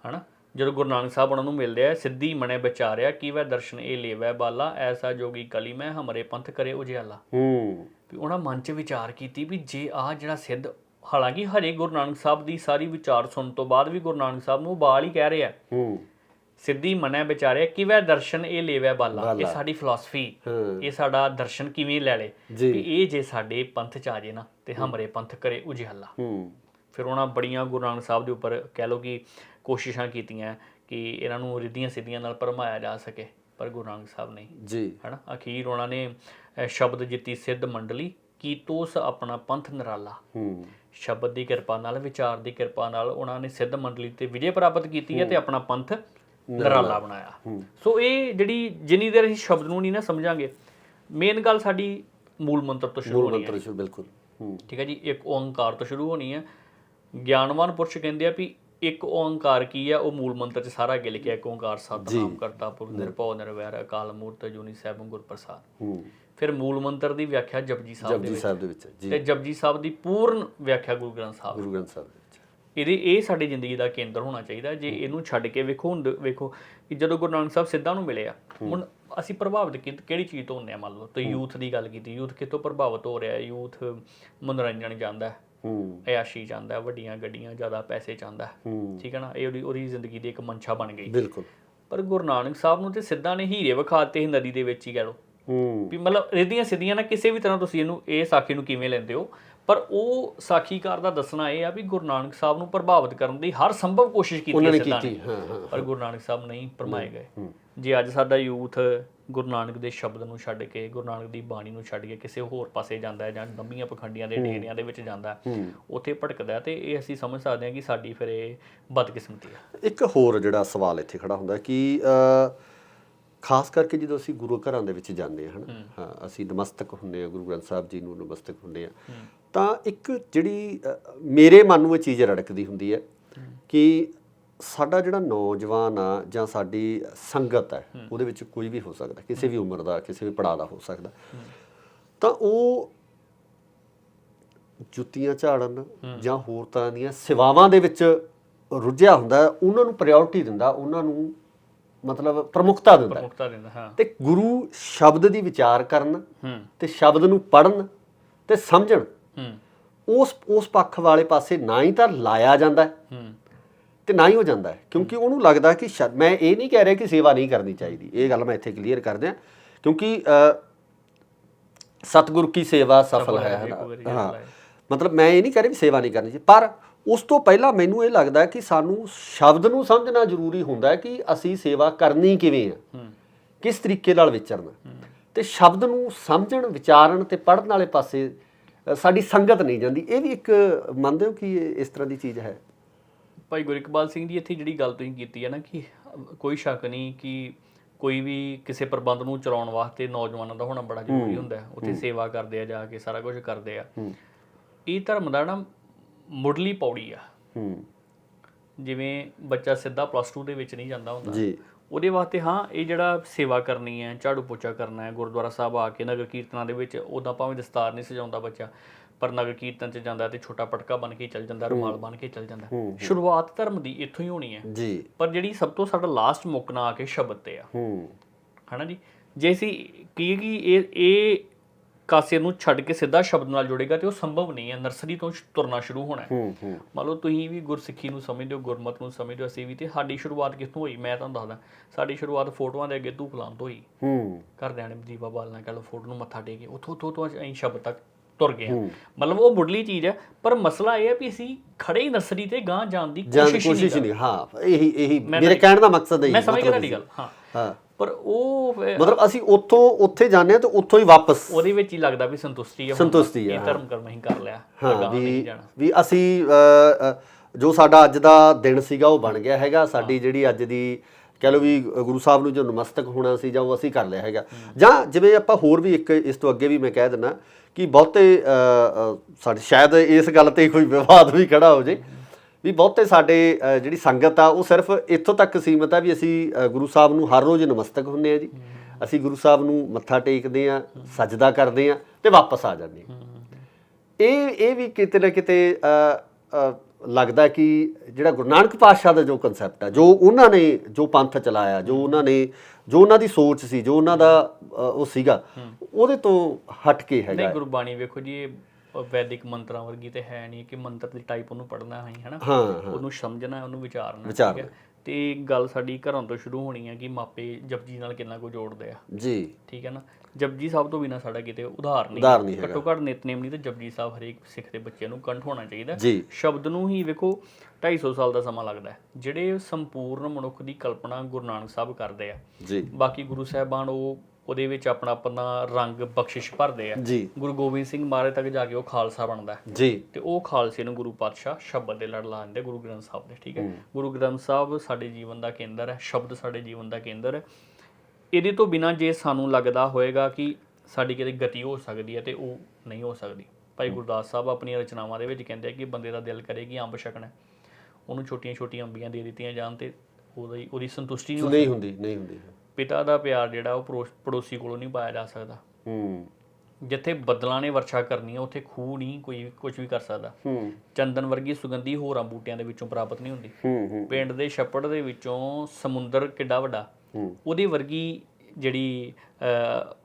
ਹਨਾ? ਜਦੋਂ ਗੁਰੂ ਨਾਨਕ ਸਾਹਿਬ ਉਹਨਾਂ ਨੂੰ ਮਿਲਦੇ ਆ ਸਿੱਧੀ ਮਨੇ ਵਿਚਾਰਿਆ ਕੀ ਵੈ ਦਰਸ਼ਨ ਇਹ ਲੇਵੈ ਬਾਲਾ ਐਸਾ ਜੋਗੀ ਕਲੀ ਮੈਂ ਹਮਰੇ ਪੰਥ ਕਰੇ ਉਜਿਆਲਾ ਹੂੰ। ਵੀ ਉਹਨਾਂ ਮਨ 'ਚ ਵਿਚਾਰ ਕੀਤੀ ਵੀ ਜੇ ਆ ਜਿਹੜਾ ਸਿੱਧ ਹਾਲਾਂਕਿ ਹਰੇ ਗੁਰੂ ਨਾਨਕ ਸਾਹਿਬ ਦੀ ਸਾਰੀ ਵਿਚਾਰ ਸੁਣਨ ਤੋਂ ਬਾਅਦ ਵੀ ਗੁਰੂ ਨਾਨਕ ਸਾਹਿਬ ਨੂੰ ਬਾਲ ਹੀ ਕਹਿ ਰਿਹਾ ਹੂੰ। ਸਿੱਧੀ ਮਨੈ ਵਿਚਾਰਿਆ ਕਿਵੇਂ ਦਰਸ਼ਨ ਇਹ ਲੇਵੈ ਬਾਲਾ? ਇਹ। ਸਾਡੀ ਫਿਲਾਸਫੀ ਇਹ ਸਾਡਾ ਦਰਸ਼ਨ ਕਿਵੇਂ ਲੈ ਲੇ। ਵੀ ਇਹ ਜੇ ਸਾਡੇ ਪੰਥ ਚ ਆ ਜੇ ਨਾ ਤੇ ਹਮਰੇ ਪੰਥ ਕਰੇ ਉਜਿਆਲਾ ਹੂੰ। ਫਿਰ ਉਹਨਾਂ ਬੜੀਆਂ ਗੁਰੂ ਨਾਨਕ ਸਾਹਿਬ ਦੇ ਉੱਪਰ ਕਹਿ ਲਓ ਕਿ ਕੋਸ਼ਿਸ਼ਾਂ ਕੀਤੀਆਂ ਕਿ ਇਹਨਾਂ ਨੂੰ ਰਿੱਧੀਆਂ ਸਿੱਧੀਆਂ ਨਾਲ ਭਰਮਾਇਆ ਜਾ ਸਕੇ ਪਰ ਗੁਰੂ ਨਾਨਕ ਸਾਹਿਬ ਨਹੀਂ। ਜੀ। ਹਨਾ? ਅਖੀਰ ਉਹਨਾਂ ਨੇ ਸ਼ਬਦ ਜਿੱਤੀ ਸਿੱਧ ਮੰਡਲੀ ਕੀਤੋਸ ਆਪਣਾ ਪੰਥ ਨਿਰਾਲਾ? ਹੂੰ। ਸ਼ਬਦ ਦੀ ਕਿਰਪਾ ਨਾਲ ਵਿਚਾਰ ਦੀ ਕਿਰਪਾ ਨਾਲ ਉਹਨਾਂ ਨੇ ਸਿੱਧ ਮੰਡਲੀ ਤੇ ਵਿਜੇ ਪ੍ਰਾਪਤ ਕੀਤੀ ਹੈ ਤੇ ਆਪਣਾ ਪੰਥ ਨਿਰਾਲਾ। ਬਣਾਇਆ। ਸੋ ਇਹ ਜਿਹੜੀ ਜਿੰਨੀ ਦੇਰ ਅਸੀਂ ਸ਼ਬਦ ਨੂੰ ਨਹੀਂ ਨਾ ਸਮਝਾਂਗੇ ਮੇਨ ਗੱਲ ਸਾਡੀ ਮੂਲ ਮੰਤਰ ਤੋਂ ਸ਼ੁਰੂ ਮੂਲ ਹੋਣੀ ਹੈ। ਮੰਤਰ ਸ਼ੁਰੂ ਬਿਲਕੁਲ। ਹੂੰ। ਠੀਕ ਹੈ ਜੀ? ਇੱਕ ਓੰਕਾਰ ਤੋਂ ਸ਼ੁਰੂ ਹੋਣੀ ਹੈ। ਗਿਆਨਵਾਨ ਪੁਰਸ਼ ਕਹਿੰਦੇ ਆ ਵੀ ਇੱਕ ਓੰਕਾਰ ਕੀ ਆ ਉਹ ਮੂਲ ਮੰਤਰ ਚ ਸਾਰਾ ਅੱਗੇ ਲਿਖਿਆ ਇੱਕ ਓੰਕਾਰ ਸਤਨਾਮ ਕਰਤਾ ਪੁਰਖ ਨਿਰਭਉ ਨਿਰਵੈਰ ਅਕਾਲ ਮੂਰਤ ਜੁਨੀ ਸੈਭੰ ਗੁਰ ਪ੍ਰਸਾਦ ਹੂੰ। ਫਿਰ ਮੂਲ ਮੰਤਰ ਦੀ ਵਿਆਖਿਆ ਜਪਜੀ ਸਾਹਿਬ ਦੇ ਜਪਜੀ ਵਿੱਚ। ਸਾਹਿਬ ਦੇ ਵਿੱਚ ਜੀ। ਤੇ ਜਪਜੀ ਸਾਹਿਬ ਦੀ ਪੂਰਨ ਵਿਆਖਿਆ ਗੁਰੂ ਗ੍ਰੰਥ ਸਾਹਿਬ ਗੁਰੂ ਗ੍ਰੰਥ ਸਾਹਿਬ ਦੇ ਵਿੱਚ। ਇਹਦੇ ਇਹ ਸਾਡੀ ਜ਼ਿੰਦਗੀ ਦਾ ਕੇਂਦਰ ਹੋਣਾ ਚਾਹੀਦਾ ਜੇ ਇਹਨੂੰ ਛੱਡ ਕੇ ਵੇਖੋ ਹੁਣ ਵੇਖੋ ਕਿ ਜਦੋਂ ਗੁਰੂ ਨਾਨਕ ਸਾਹਿਬ ਸਿੱਧਾਂ ਨੂੰ ਮਿਲੇ ਆ ਹੁਣ ਅਸੀਂ ਪ੍ਰਭਾਵਿਤ ਕਿਹੜੀ ਚੀਜ਼ ਤੋਂ ਹੁੰਦੇ ਆ ਮੰਨ ਲਓ ਤੇ ਯੂਥ ਦੀ ਗੱਲ ਕੀਤੀ ਯੂਥ ਕਿਤੋਂ ਪ੍ਰਭਾਵਿਤ ਹੋ ਰਿਹਾ ਹੈ ਯੂਥ ਮਨੋਰੰਜਨ ਜਾਂਦਾ। ਹੈ ਹੂੰ। ਅਯਾਸ਼ੀ ਜਾਂਦਾ ਹੈ, ਵੱਡੀਆਂ ਗੱਡੀਆਂ ਜ਼ਿਆਦਾ ਪੈਸੇ ਚਾਹੁੰਦਾ ਠੀਕ ਹੈ ਨਾ? ਇਹ ਉਹਦੀ ਉਹਦੀ ਜ਼ਿੰਦਗੀ ਦੀ ਇੱਕ ਮਨਸ਼ਾ ਬਣ ਗਈ। ਬਿਲਕੁਲ। ਪਰ ਗੁਰੂ ਨਾਨਕ ਸਾਹਿਬ ਨੂੰ ਤੇ ਸਿੱਧਾਂ ਨੇ ਹੀਰੇ ਵਿਖਾਤੇ ਨਦੀ ਦੇ ਵਿੱਚ ਹੀ ਕਹਿ ਹੂੰ। ਵੀ ਮਤਲਬ ਰਿੱਧੀਆਂ ਸਿੱਧੀਆਂ ਨਾ ਕਿਸੇ ਵੀ ਤਰ੍ਹਾਂ ਤੁਸੀਂ ਇਹਨੂੰ ਇਹ ਸਾਖੀ ਨੂੰ ਕਿਵੇਂ ਲੈਂਦੇ ਹੋ? ਪਰ ਉਹ ਸਾਖੀਕਾਰ ਦਾ ਦੱਸਣਾ ਇਹ ਆ ਵੀ ਗੁਰੂ ਨਾਨਕ ਸਾਹਿਬ ਨੂੰ ਪ੍ਰਭਾਵਿਤ ਕਰਨ ਦੀ ਹਰ ਸੰਭਵ ਕੋਸ਼ਿਸ਼ ਕੀਤੀ ਨੇ ਸਿੱਧਾਂ ਹਾਂ ਪਰ ਗੁਰੂ ਨਾਨਕ ਸਾਹਿਬ ਨਹੀਂ ਪਰਮਾਏ ਗਏ। ਜੇ ਅੱਜ ਸਾਡਾ ਯੂਥ ਗੁਰੂ ਨਾਨਕ ਦੇ ਸ਼ਬਦ ਨੂੰ ਛੱਡ ਕੇ ਗੁਰੂ ਨਾਨਕ ਦੀ ਬਾਣੀ ਨੂੰ ਛੱਡ ਕੇ ਕਿਸੇ ਹੋਰ ਪਾਸੇ ਜਾਂਦਾ ਹੈ ਜਾਂ ਲੰਮੀਆਂ ਪਖੰਡੀਆਂ ਦੇ ਡੇਰਿਆਂ ਦੇ ਵਿੱਚ ਜਾਂਦਾ ਹੈ ਉੱਥੇ ਭਟਕਦਾ ਹੈ ਤੇ ਇਹ ਅਸੀਂ ਸਮਝ ਸਕਦੇ ਹਾਂ ਕਿ ਸਾਡੀ ਫਿਰ ਇਹ ਬਦਕਿਸਮਤੀ ਹੈ। ਇੱਕ ਹੋਰ ਜਿਹੜਾ ਸਵਾਲ ਇੱਥੇ ਖੜਾ ਹੁੰਦਾ ਕਿ ਖਾਸ ਕਰਕੇ ਜਦੋਂ ਅਸੀਂ ਗੁਰੂ ਘਰਾਂ ਦੇ ਵਿੱਚ ਜਾਂਦੇ ਹਾਂ ਹਾਂ। ਅਸੀਂ ਨਮਸਤਕ ਹੁੰਦੇ ਆ ਗੁਰੂ ਗ੍ਰੰਥ ਸਾਹਿਬ ਜੀ ਨੂੰ ਨਮਸਤਕ ਹੁੰਦੇ ਆ ਤਾਂ ਇੱਕ ਜਿਹੜੀ ਮੇਰੇ ਮਨ ਨੂੰ ਇਹ ਚੀਜ਼ ਰੜਕਦੀ ਹੁੰਦੀ ਹੈ। ਕਿ ਸਾਡਾ ਜਿਹੜਾ ਨੌਜਵਾਨ ਆ ਜਾਂ ਸਾਡੀ ਸੰਗਤ ਹੈ ਉਹਦੇ ਵਿੱਚ ਕੋਈ ਵੀ ਹੋ ਸਕਦਾ ਕਿਸੇ ਵੀ ਉਮਰ ਦਾ ਕਿਸੇ ਵੀ ਪੜਾਅ ਦਾ ਹੋ ਸਕਦਾ। ਤਾਂ ਉਹ ਜੁੱਤੀਆਂ ਝਾੜਨ ਜਾਂ ਹੋਰ ਤਰ੍ਹਾਂ ਦੀਆਂ ਸੇਵਾਵਾਂ ਦੇ ਵਿੱਚ ਰੁੱਝਿਆ ਹੁੰਦਾ ਉਹਨਾਂ ਨੂੰ ਪ੍ਰਾਇੋਰਟੀ ਦਿੰਦਾ ਉਹਨਾਂ ਨੂੰ ਮਤਲਬ ਪ੍ਰਮੁਖਤਾ ਦਿੰਦਾ। ਮੁਕਤਾ ਦਿੰਦਾ ਹਾਂ। ਤੇ ਗੁਰੂ ਸ਼ਬਦ ਦੀ ਵਿਚਾਰ ਕਰਨ ਤੇ ਸ਼ਬਦ ਨੂੰ ਪੜਨ ਤੇ ਸਮਝਣ ਉਸ ਉਸ ਪੱਖ ਵਾਲੇ ਪਾਸੇ ਨਾ ਹੀ ਤਾਂ ਲਾਇਆ ਜਾਂਦਾ। ਹੂੰ। ਤੇ ਨਾ ਹੀ ਹੋ ਜਾਂਦਾ ਹੈ ਕਿਉਂਕਿ ਉਹਨੂੰ ਲੱਗਦਾ ਕਿ ਮੈਂ ਇਹ ਨਹੀਂ ਕਹਿ ਰਿਹਾ ਕਿ ਸੇਵਾ ਨਹੀਂ ਕਰਨੀ ਚਾਹੀਦੀ। ਇਹ ਗੱਲ ਮੈਂ ਇੱਥੇ ਕਲੀਅਰ ਕਰ ਦਿਆਂ ਕਿਉਂਕਿ ਸਤਿਗੁਰ ਕੀ ਸੇਵਾ ਸਫਲ ਹੈ ਹਾਂ। ਮਤਲਬ ਮੈਂ ਇਹ ਨਹੀਂ ਕਹਿ ਰਿਹਾ ਵੀ ਸੇਵਾ ਨਹੀਂ ਕਰਨੀ ਚਾਹੀਦੀ ਪਰ ਉਸ ਤੋਂ ਪਹਿਲਾਂ ਮੈਨੂੰ ਇਹ ਲੱਗਦਾ ਕਿ ਸਾਨੂੰ ਸ਼ਬਦ ਨੂੰ ਸਮਝਣਾ ਜ਼ਰੂਰੀ ਹੁੰਦਾ ਹੈ ਕਿ ਅਸੀਂ ਸੇਵਾ ਕਰਨੀ ਕਿਵੇਂ ਆ। ਹੂੰ। ਕਿਸ ਤਰੀਕੇ ਨਾਲ ਵਿਚਰਨਾ। ਤੇ ਸ਼ਬਦ ਨੂੰ ਸਮਝਣ ਵਿਚਾਰਨ ਤੇ ਪੜ੍ਹਨ ਵਾਲੇ ਪਾਸੇ ਸਾਡੀ ਸੰਗਤ ਨਹੀਂ ਜਾਂਦੀ। ਇਹ ਵੀ ਇੱਕ ਮੰਨਦੇ ਹੋ ਕਿ ਇਸ ਤਰ੍ਹਾਂ ਦੀ ਚੀਜ਼ ਹੈ? ਭਾਈ ਗੁਰਿਕਬਾਲ ਸਿੰਘ ਜੀ ਇੱਥੇ ਜਿਹੜੀ ਗੱਲ ਤੁਸੀਂ ਕੀਤੀ ਹੈ ਨਾ ਕਿ ਕੋਈ ਸ਼ੱਕ ਨਹੀਂ ਕਿ ਕੋਈ ਵੀ ਕਿਸੇ ਪ੍ਰਬੰਧ ਨੂੰ ਚਲਾਉਣ ਵਾਸਤੇ ਨੌਜਵਾਨਾਂ ਦਾ ਹੋਣਾ ਬੜਾ ਜ਼ਰੂਰੀ ਹੁੰਦਾ ਹੈ। ਉੱਥੇ ਸੇਵਾ ਕਰਦੇ ਆ ਜਾ ਕੇ ਸਾਰਾ ਕੁਝ ਕਰਦੇ ਆ। ਇਹ ਧਰਮ ਦਾ ਨਾ ਮੁੱਢਲੀ ਪੌੜੀ ਆ। ਜਿਵੇਂ ਬੱਚਾ ਸਿੱਧਾ ਪਲੱਸ 2 ਦੇ ਵਿੱਚ ਨਹੀਂ ਜਾਂਦਾ ਹੁੰਦਾ। ਜੀ। ਉਹਦੇ ਵਾਸਤੇ ਹਾਂ ਇਹ ਜਿਹੜਾ ਸੇਵਾ ਕਰਨੀ ਹੈ ਝਾੜੂ ਪੋਚਾ ਕਰਨਾ ਹੈ ਗੁਰਦੁਆਰਾ ਸਾਹਿਬ ਆ ਕੇ ਨਗਰ ਕੀਰਤਨਾਂ ਦੇ ਵਿੱਚ ਉਦਾਂ ਭਾਵੇਂ ਦਸਤਾਰ ਨਹੀਂ ਸਜਾਉਂਦਾ ਬੱਚਾ। ਪਰ ਨਗਰ ਕੀਰਤਨ 'ਚ ਜਾਂਦਾ ਤੇ ਛੋਟਾ ਪਟਕਾ ਬਨ ਕੇ ਚੱਲ ਜਾਂਦਾ ਰੁਮਾਲ ਬਨ ਕੇ ਚੱਲ ਜਾਂਦਾ। ਸ਼ੁਰੂਆਤ ਧਰਮ ਦੀ ਇੱਥੋਂ ਹੀ ਹੋਣੀ ਹੈ। ਜੀ। ਪਰ ਜਿਹੜੀ ਸਭ ਤੋਂ ਸਾਡਾ ਲਾਸਟ ਮੁੱਕਣਾ ਆ ਕੇ ਸ਼ਬਦ ਤੇ ਆ। ਹੂੰ। ਹਨਾ ਜੀ? ਜੇ ਅਸੀਂ ਕੀ ਕੀ ਇਹ ਇਹ ਕਾਸੇ ਨੂੰ ਛੱਡ ਕੇ ਸਿੱਧਾ ਸ਼ਬਦ ਨਾਲ ਜੁੜੇਗਾ ਤੇ ਉਹ ਸੰਭਵ ਨਹੀਂ ਹੈ। ਨਰਸਰੀ ਤੋਂ ਤੁਰਨਾ ਸ਼ੁਰੂ ਹੋਣਾ ਹੈ। ਮੰਨ ਲਓ ਤੁਸੀਂ ਵੀ ਗੁਰਸਿੱਖੀ ਨੂੰ ਸਮਝਦੇ ਹੋ ਗੁਰਮਤ ਨੂੰ ਸਮਝਦੇ ਹੋ ਅਸੀਂ ਵੀ ਤੇ ਸਾਡੀ ਸ਼ੁਰੂਆਤ ਕਿੱਥੋਂ ਹੋਈ? ਮੈਂ ਤੁਹਾਨੂੰ ਦੱਸਦਾ ਸਾਡੀ ਸ਼ੁਰੂਆਤ ਫੋਟੋਆਂ ਦੇ ਅੱਗੇ ਧੂਪ ਲਾਉਣ ਤੋਂ ਹੋਈ। ਹੂੰ। ਘਰਦਿਆਂ ਨੇ ਦੀਵਾ ਬਾਲਣਾ ਕਹ ਲਓ ਫੋਟੋ ਨੂੰ ਮੱਥਾ ਟੇਕੇ ਉਥੋਂ ਉਥੋਂ ਤੋਂ ਅਸੀਂ ਸ਼ਬਦ ਤੱਕ ਤੁਰ ਗਏ ਹਾਂ। ਮਤਲਬ ਉਹ ਮੁੱਢਲੀ ਚੀਜ਼ ਹੈ ਪਰ ਮਸਲਾ ਇਹ ਹੈ ਵੀ ਅਸੀਂ ਖੜੇ ਹੀ ਨਰਸਰੀ ਤੇ ਗਾਂ ਜਾਣ ਦੀ ਕੋਸ਼ਿਸ਼ ਹੀ ਨਹੀਂ। ਹਾਂ ਇਹੀ ਇਹੀ ਮੇਰੇ ਕਹਿਣ ਦਾ ਮਕਸਦ ਇਹ ਮੈਂ ਸਮਝ ਗਿਆ ਤੁਹਾਡੀ ਗੱਲ ਹਾਂ। ਹਾਂ। ਪਰ ਉਹ ਮਤਲਬ ਅਸੀਂ ਉੱਥੋਂ ਉੱਥੇ ਜਾਂਦੇ ਹਾਂ ਤੇ ਉੱਥੋਂ ਹੀ ਵਾਪਸ। ਉਹਦੇ ਵਿੱਚ ਹੀ ਲੱਗਦਾ ਵੀ ਸੰਤੁਸ਼ਟੀ ਹੈ ਹੁਣ ਸੰਤੁਸ਼ਤੀ ਹੈ, ਇਹ ਧਰਮ ਕਰਮ ਅਸੀਂ ਕਰ ਲਿਆ ਹਾਂ ਵੀ ਵੀ ਅਸੀਂ ਜੋ ਸਾਡਾ ਅੱਜ ਦਾ ਦਿਨ ਸੀਗਾ ਉਹ ਬਣ ਗਿਆ ਹੈਗਾ। ਸਾਡੀ ਜਿਹੜੀ ਅੱਜ ਦੀ ਕਹ ਲਓ ਵੀ ਗੁਰੂ ਸਾਹਿਬ ਨੂੰ ਜੋ ਨਮਸਤਕ ਹੋਣਾ ਸੀ ਜਾਂ ਉਹ ਅਸੀਂ ਕਰ ਲਿਆ ਹੈਗਾ। ਜਾਂ ਜਿਵੇਂ ਆਪਾਂ ਹੋਰ ਵੀ ਇੱਕ ਇਸ ਤੋਂ ਅੱਗੇ ਵੀ ਮੈਂ ਕਹਿ ਦਿੰਦਾ ਕਿ ਬਹੁਤੇ ਸਾਡੇ ਸ਼ਾਇਦ ਇਸ ਗੱਲ ਤੇ ਕੋਈ ਵਿਵਾਦ ਵੀ ਖੜਾ ਹੋ ਜੇ। ਵੀ ਬਹੁਤੇ ਸਾਡੇ ਜਿਹੜੀ ਸੰਗਤ ਆ ਉਹ ਸਿਰਫ ਇੱਥੋਂ ਤੱਕ ਸੀਮਤ ਆ ਵੀ ਅਸੀਂ ਗੁਰੂ ਸਾਹਿਬ ਨੂੰ ਹਰ ਰੋਜ਼ ਨਮਸਤਕ ਹੁੰਦੇ ਆ ਜੀ। ਅਸੀਂ ਗੁਰੂ ਸਾਹਿਬ ਨੂੰ ਮੱਥਾ ਟੇਕਦੇ ਆ ਸਜਦਾ ਕਰਦੇ ਆ ਤੇ ਵਾਪਸ ਆ ਜਾਂਦੇ ਆ। ਇਹ ਇਹ ਵੀ ਕਿਤੇ ਨਾ ਕਿਤੇ ਲੱਗਦਾ ਕਿ ਜਿਹੜਾ ਗੁਰੂ ਨਾਨਕ ਪਾਤਸ਼ਾਹ ਦਾ ਜੋ ਕਨਸੈਪਟ ਹੈ ਜੋ ਉਹਨਾਂ ਨੇ ਜੋ ਪੰਥ ਚਲਾਇਆ ਜੋ ਉਹਨਾਂ ਨੇ ਜੋ ਉਹਨਾਂ ਦੀ ਸੋਚ ਸੀ ਜੋ ਉਹਨਾਂ ਦਾ ਉਹ ਸੀਗਾ ਉਹਦੇ ਤੋਂ ਹਟ ਕੇ ਹੈਗਾ ਨਹੀਂ ਗੁਰਬਾਣੀ ਵੇਖੋ ਜੀ ਇਹ ਵੈਦਿਕ ਮੰਤਰਾਂ ਵਰਗੀ ਤੇ ਹੈ ਨਹੀਂ ਕਿ ਮੰਤਰ ਦੀ ਟਾਈਪ ਉਹਨੂੰ ਪੜ੍ਹਨਾ ਹੈ ਹੈਨਾ ਉਹਨੂੰ ਸਮਝਣਾ ਉਹਨੂੰ ਵਿਚਾਰਨਾ ਵਿਚਾਰਨਾ। ਠੀਕ ਹੈ? ਤੇ ਗੱਲ ਸਾਡੀ ਘਰਾਂ ਤੋਂ ਸ਼ੁਰੂ ਹੋਣੀ ਹੈ ਕਿ ਮਾਪੇ ਜਪਜੀ ਨਾਲ ਕਿੰਨਾ ਕੁ ਜੋੜਦੇ ਆ। ਜੀ। ਠੀਕ ਹੈ ਨਾ? ਜਪਜੀ ਸਾਹਿਬ ਤੋਂ ਬਿਨਾ ਸਾਡਾ ਕਿਤੇ ਉਧਾਰ ਨਹੀਂ। ਘੱਟੋ ਘੱਟ ਨਿਤਨੇਮ ਨਹੀਂ ਤੇ ਜਪਜੀ ਸਾਹਿਬ ਹਰੇਕ ਸਿੱਖ ਦੇ ਬੱਚੇ ਨੂੰ ਕੰਠ ਹੋਣਾ ਚਾਹੀਦਾ। ਜੀ। ਸ਼ਬਦ ਨੂੰ ਹੀ ਵੇਖੋ 250 ਸਾਲ ਦਾ ਸਮਾਂ ਲੱਗਦਾ ਹੈ। ਜਿਹੜੇ ਸੰਪੂਰਨ ਮਨੁੱਖ ਦੀ ਕਲਪਨਾ ਗੁਰੂ ਨਾਨਕ ਸਾਹਿਬ ਕਰਦੇ ਆ। ਜੀ। ਬਾਕੀ ਗੁਰੂ ਸਾਹਿਬਾਨ ਉਹ ਉਹਦੇ ਵਿੱਚ ਆਪਣਾ ਆਪਣਾ ਰੰਗ ਬਖਸ਼ਿਸ਼ ਭਰਦੇ ਆ। ਜੀ। ਗੁਰੂ ਗੋਬਿੰਦ ਸਿੰਘ ਮਹਾਰਾਜ ਤੱਕ ਜਾ ਕੇ ਉਹ ਖਾਲਸਾ ਬਣਦਾ ਜੀ। ਤੇ ਉਹ ਖਾਲਸੇ ਨੂੰ ਗੁਰੂ ਪਾਤਸ਼ਾਹ ਸ਼ਬਦ ਦੇ ਲੜ ਲਾਉਂਦੇ ਗੁਰੂ ਗ੍ਰੰਥ ਸਾਹਿਬ ਦੇ ਠੀਕ ਹੈ? ਗੁਰੂ ਗ੍ਰੰਥ ਸਾਹਿਬ ਸਾਡੇ ਜੀਵਨ ਦਾ ਕੇਂਦਰ ਹੈ ਸ਼ਬਦ ਸਾਡੇ ਜੀਵਨ ਦਾ ਕੇਂਦਰ ਹੈ। ਇਹਦੇ ਤੋਂ ਬਿਨਾ ਜੇ ਸਾਨੂੰ ਲੱਗਦਾ ਹੋਏਗਾ ਕਿ ਸਾਡੀ ਕਿਤੇ ਗਤੀ ਹੋ ਸਕਦੀ ਹੈ ਤੇ ਉਹ ਨਹੀਂ ਹੋ ਸਕਦੀ। ਭਾਈ ਗੁਰਦਾਸ ਸਾਹਿਬ ਆਪਣੀਆਂ ਰਚਨਾਵਾਂ ਦੇ ਵਿੱਚ ਕਹਿੰਦੇ ਆ ਕਿ ਬੰਦੇ ਦਾ ਦਿਲ ਕਰੇ ਕਿ ਅੰਬ ਛਕਣਾ। ਉਹਨੂੰ ਛੋਟੀਆਂ ਛੋਟੀਆਂ ਅੰਬੀਆਂ ਦੇ ਦਿੱਤੀਆਂ ਜਾਣ ਤੇ ਉਹਦੀ ਉਹਦੀ ਸੰਤੁਸ਼ਟੀ ਨਹੀਂ ਹੁੰਦੀ ਨਹੀਂ ਹੁੰਦੀ। ਪਿਤਾ ਦਾ ਪਿਆਰ ਜਿਹੜਾ ਉਹ ਪੜੋਸ- ਪੜੋਸੀ ਕੋਲੋਂ ਨਹੀਂ ਪਾਇਆ ਜਾ ਸਕਦਾ। ਹੂੰ। ਜਿੱਥੇ ਬੱਦਲਾਂ ਨੇ ਵਰਸ਼ਾ ਕਰਨੀ ਹੈ ਉੱਥੇ ਖੂਹ ਨਹੀਂ ਕੋਈ ਕੁਝ ਵੀ ਕਰ ਸਕਦਾ। ਹੂੰ। ਚੰਦਨ ਵਰਗੀ ਸੁਗੰਧੀ ਹੋਰਾਂ ਬੂਟਿਆਂ ਦੇ ਵਿੱਚੋਂ ਪ੍ਰਾਪਤ ਨਹੀਂ ਹੁੰਦੀ। ਹੂੰ ਹੂੰ। ਪਿੰਡ ਦੇ ਛੱਪੜ ਦੇ ਵਿੱਚੋਂ ਸਮੁੰਦਰ ਕਿੱਡਾ ਵੱਡਾ। ਹੂੰ। ਉਹਦੀ ਵਰਗੀ ਜਿਹੜੀ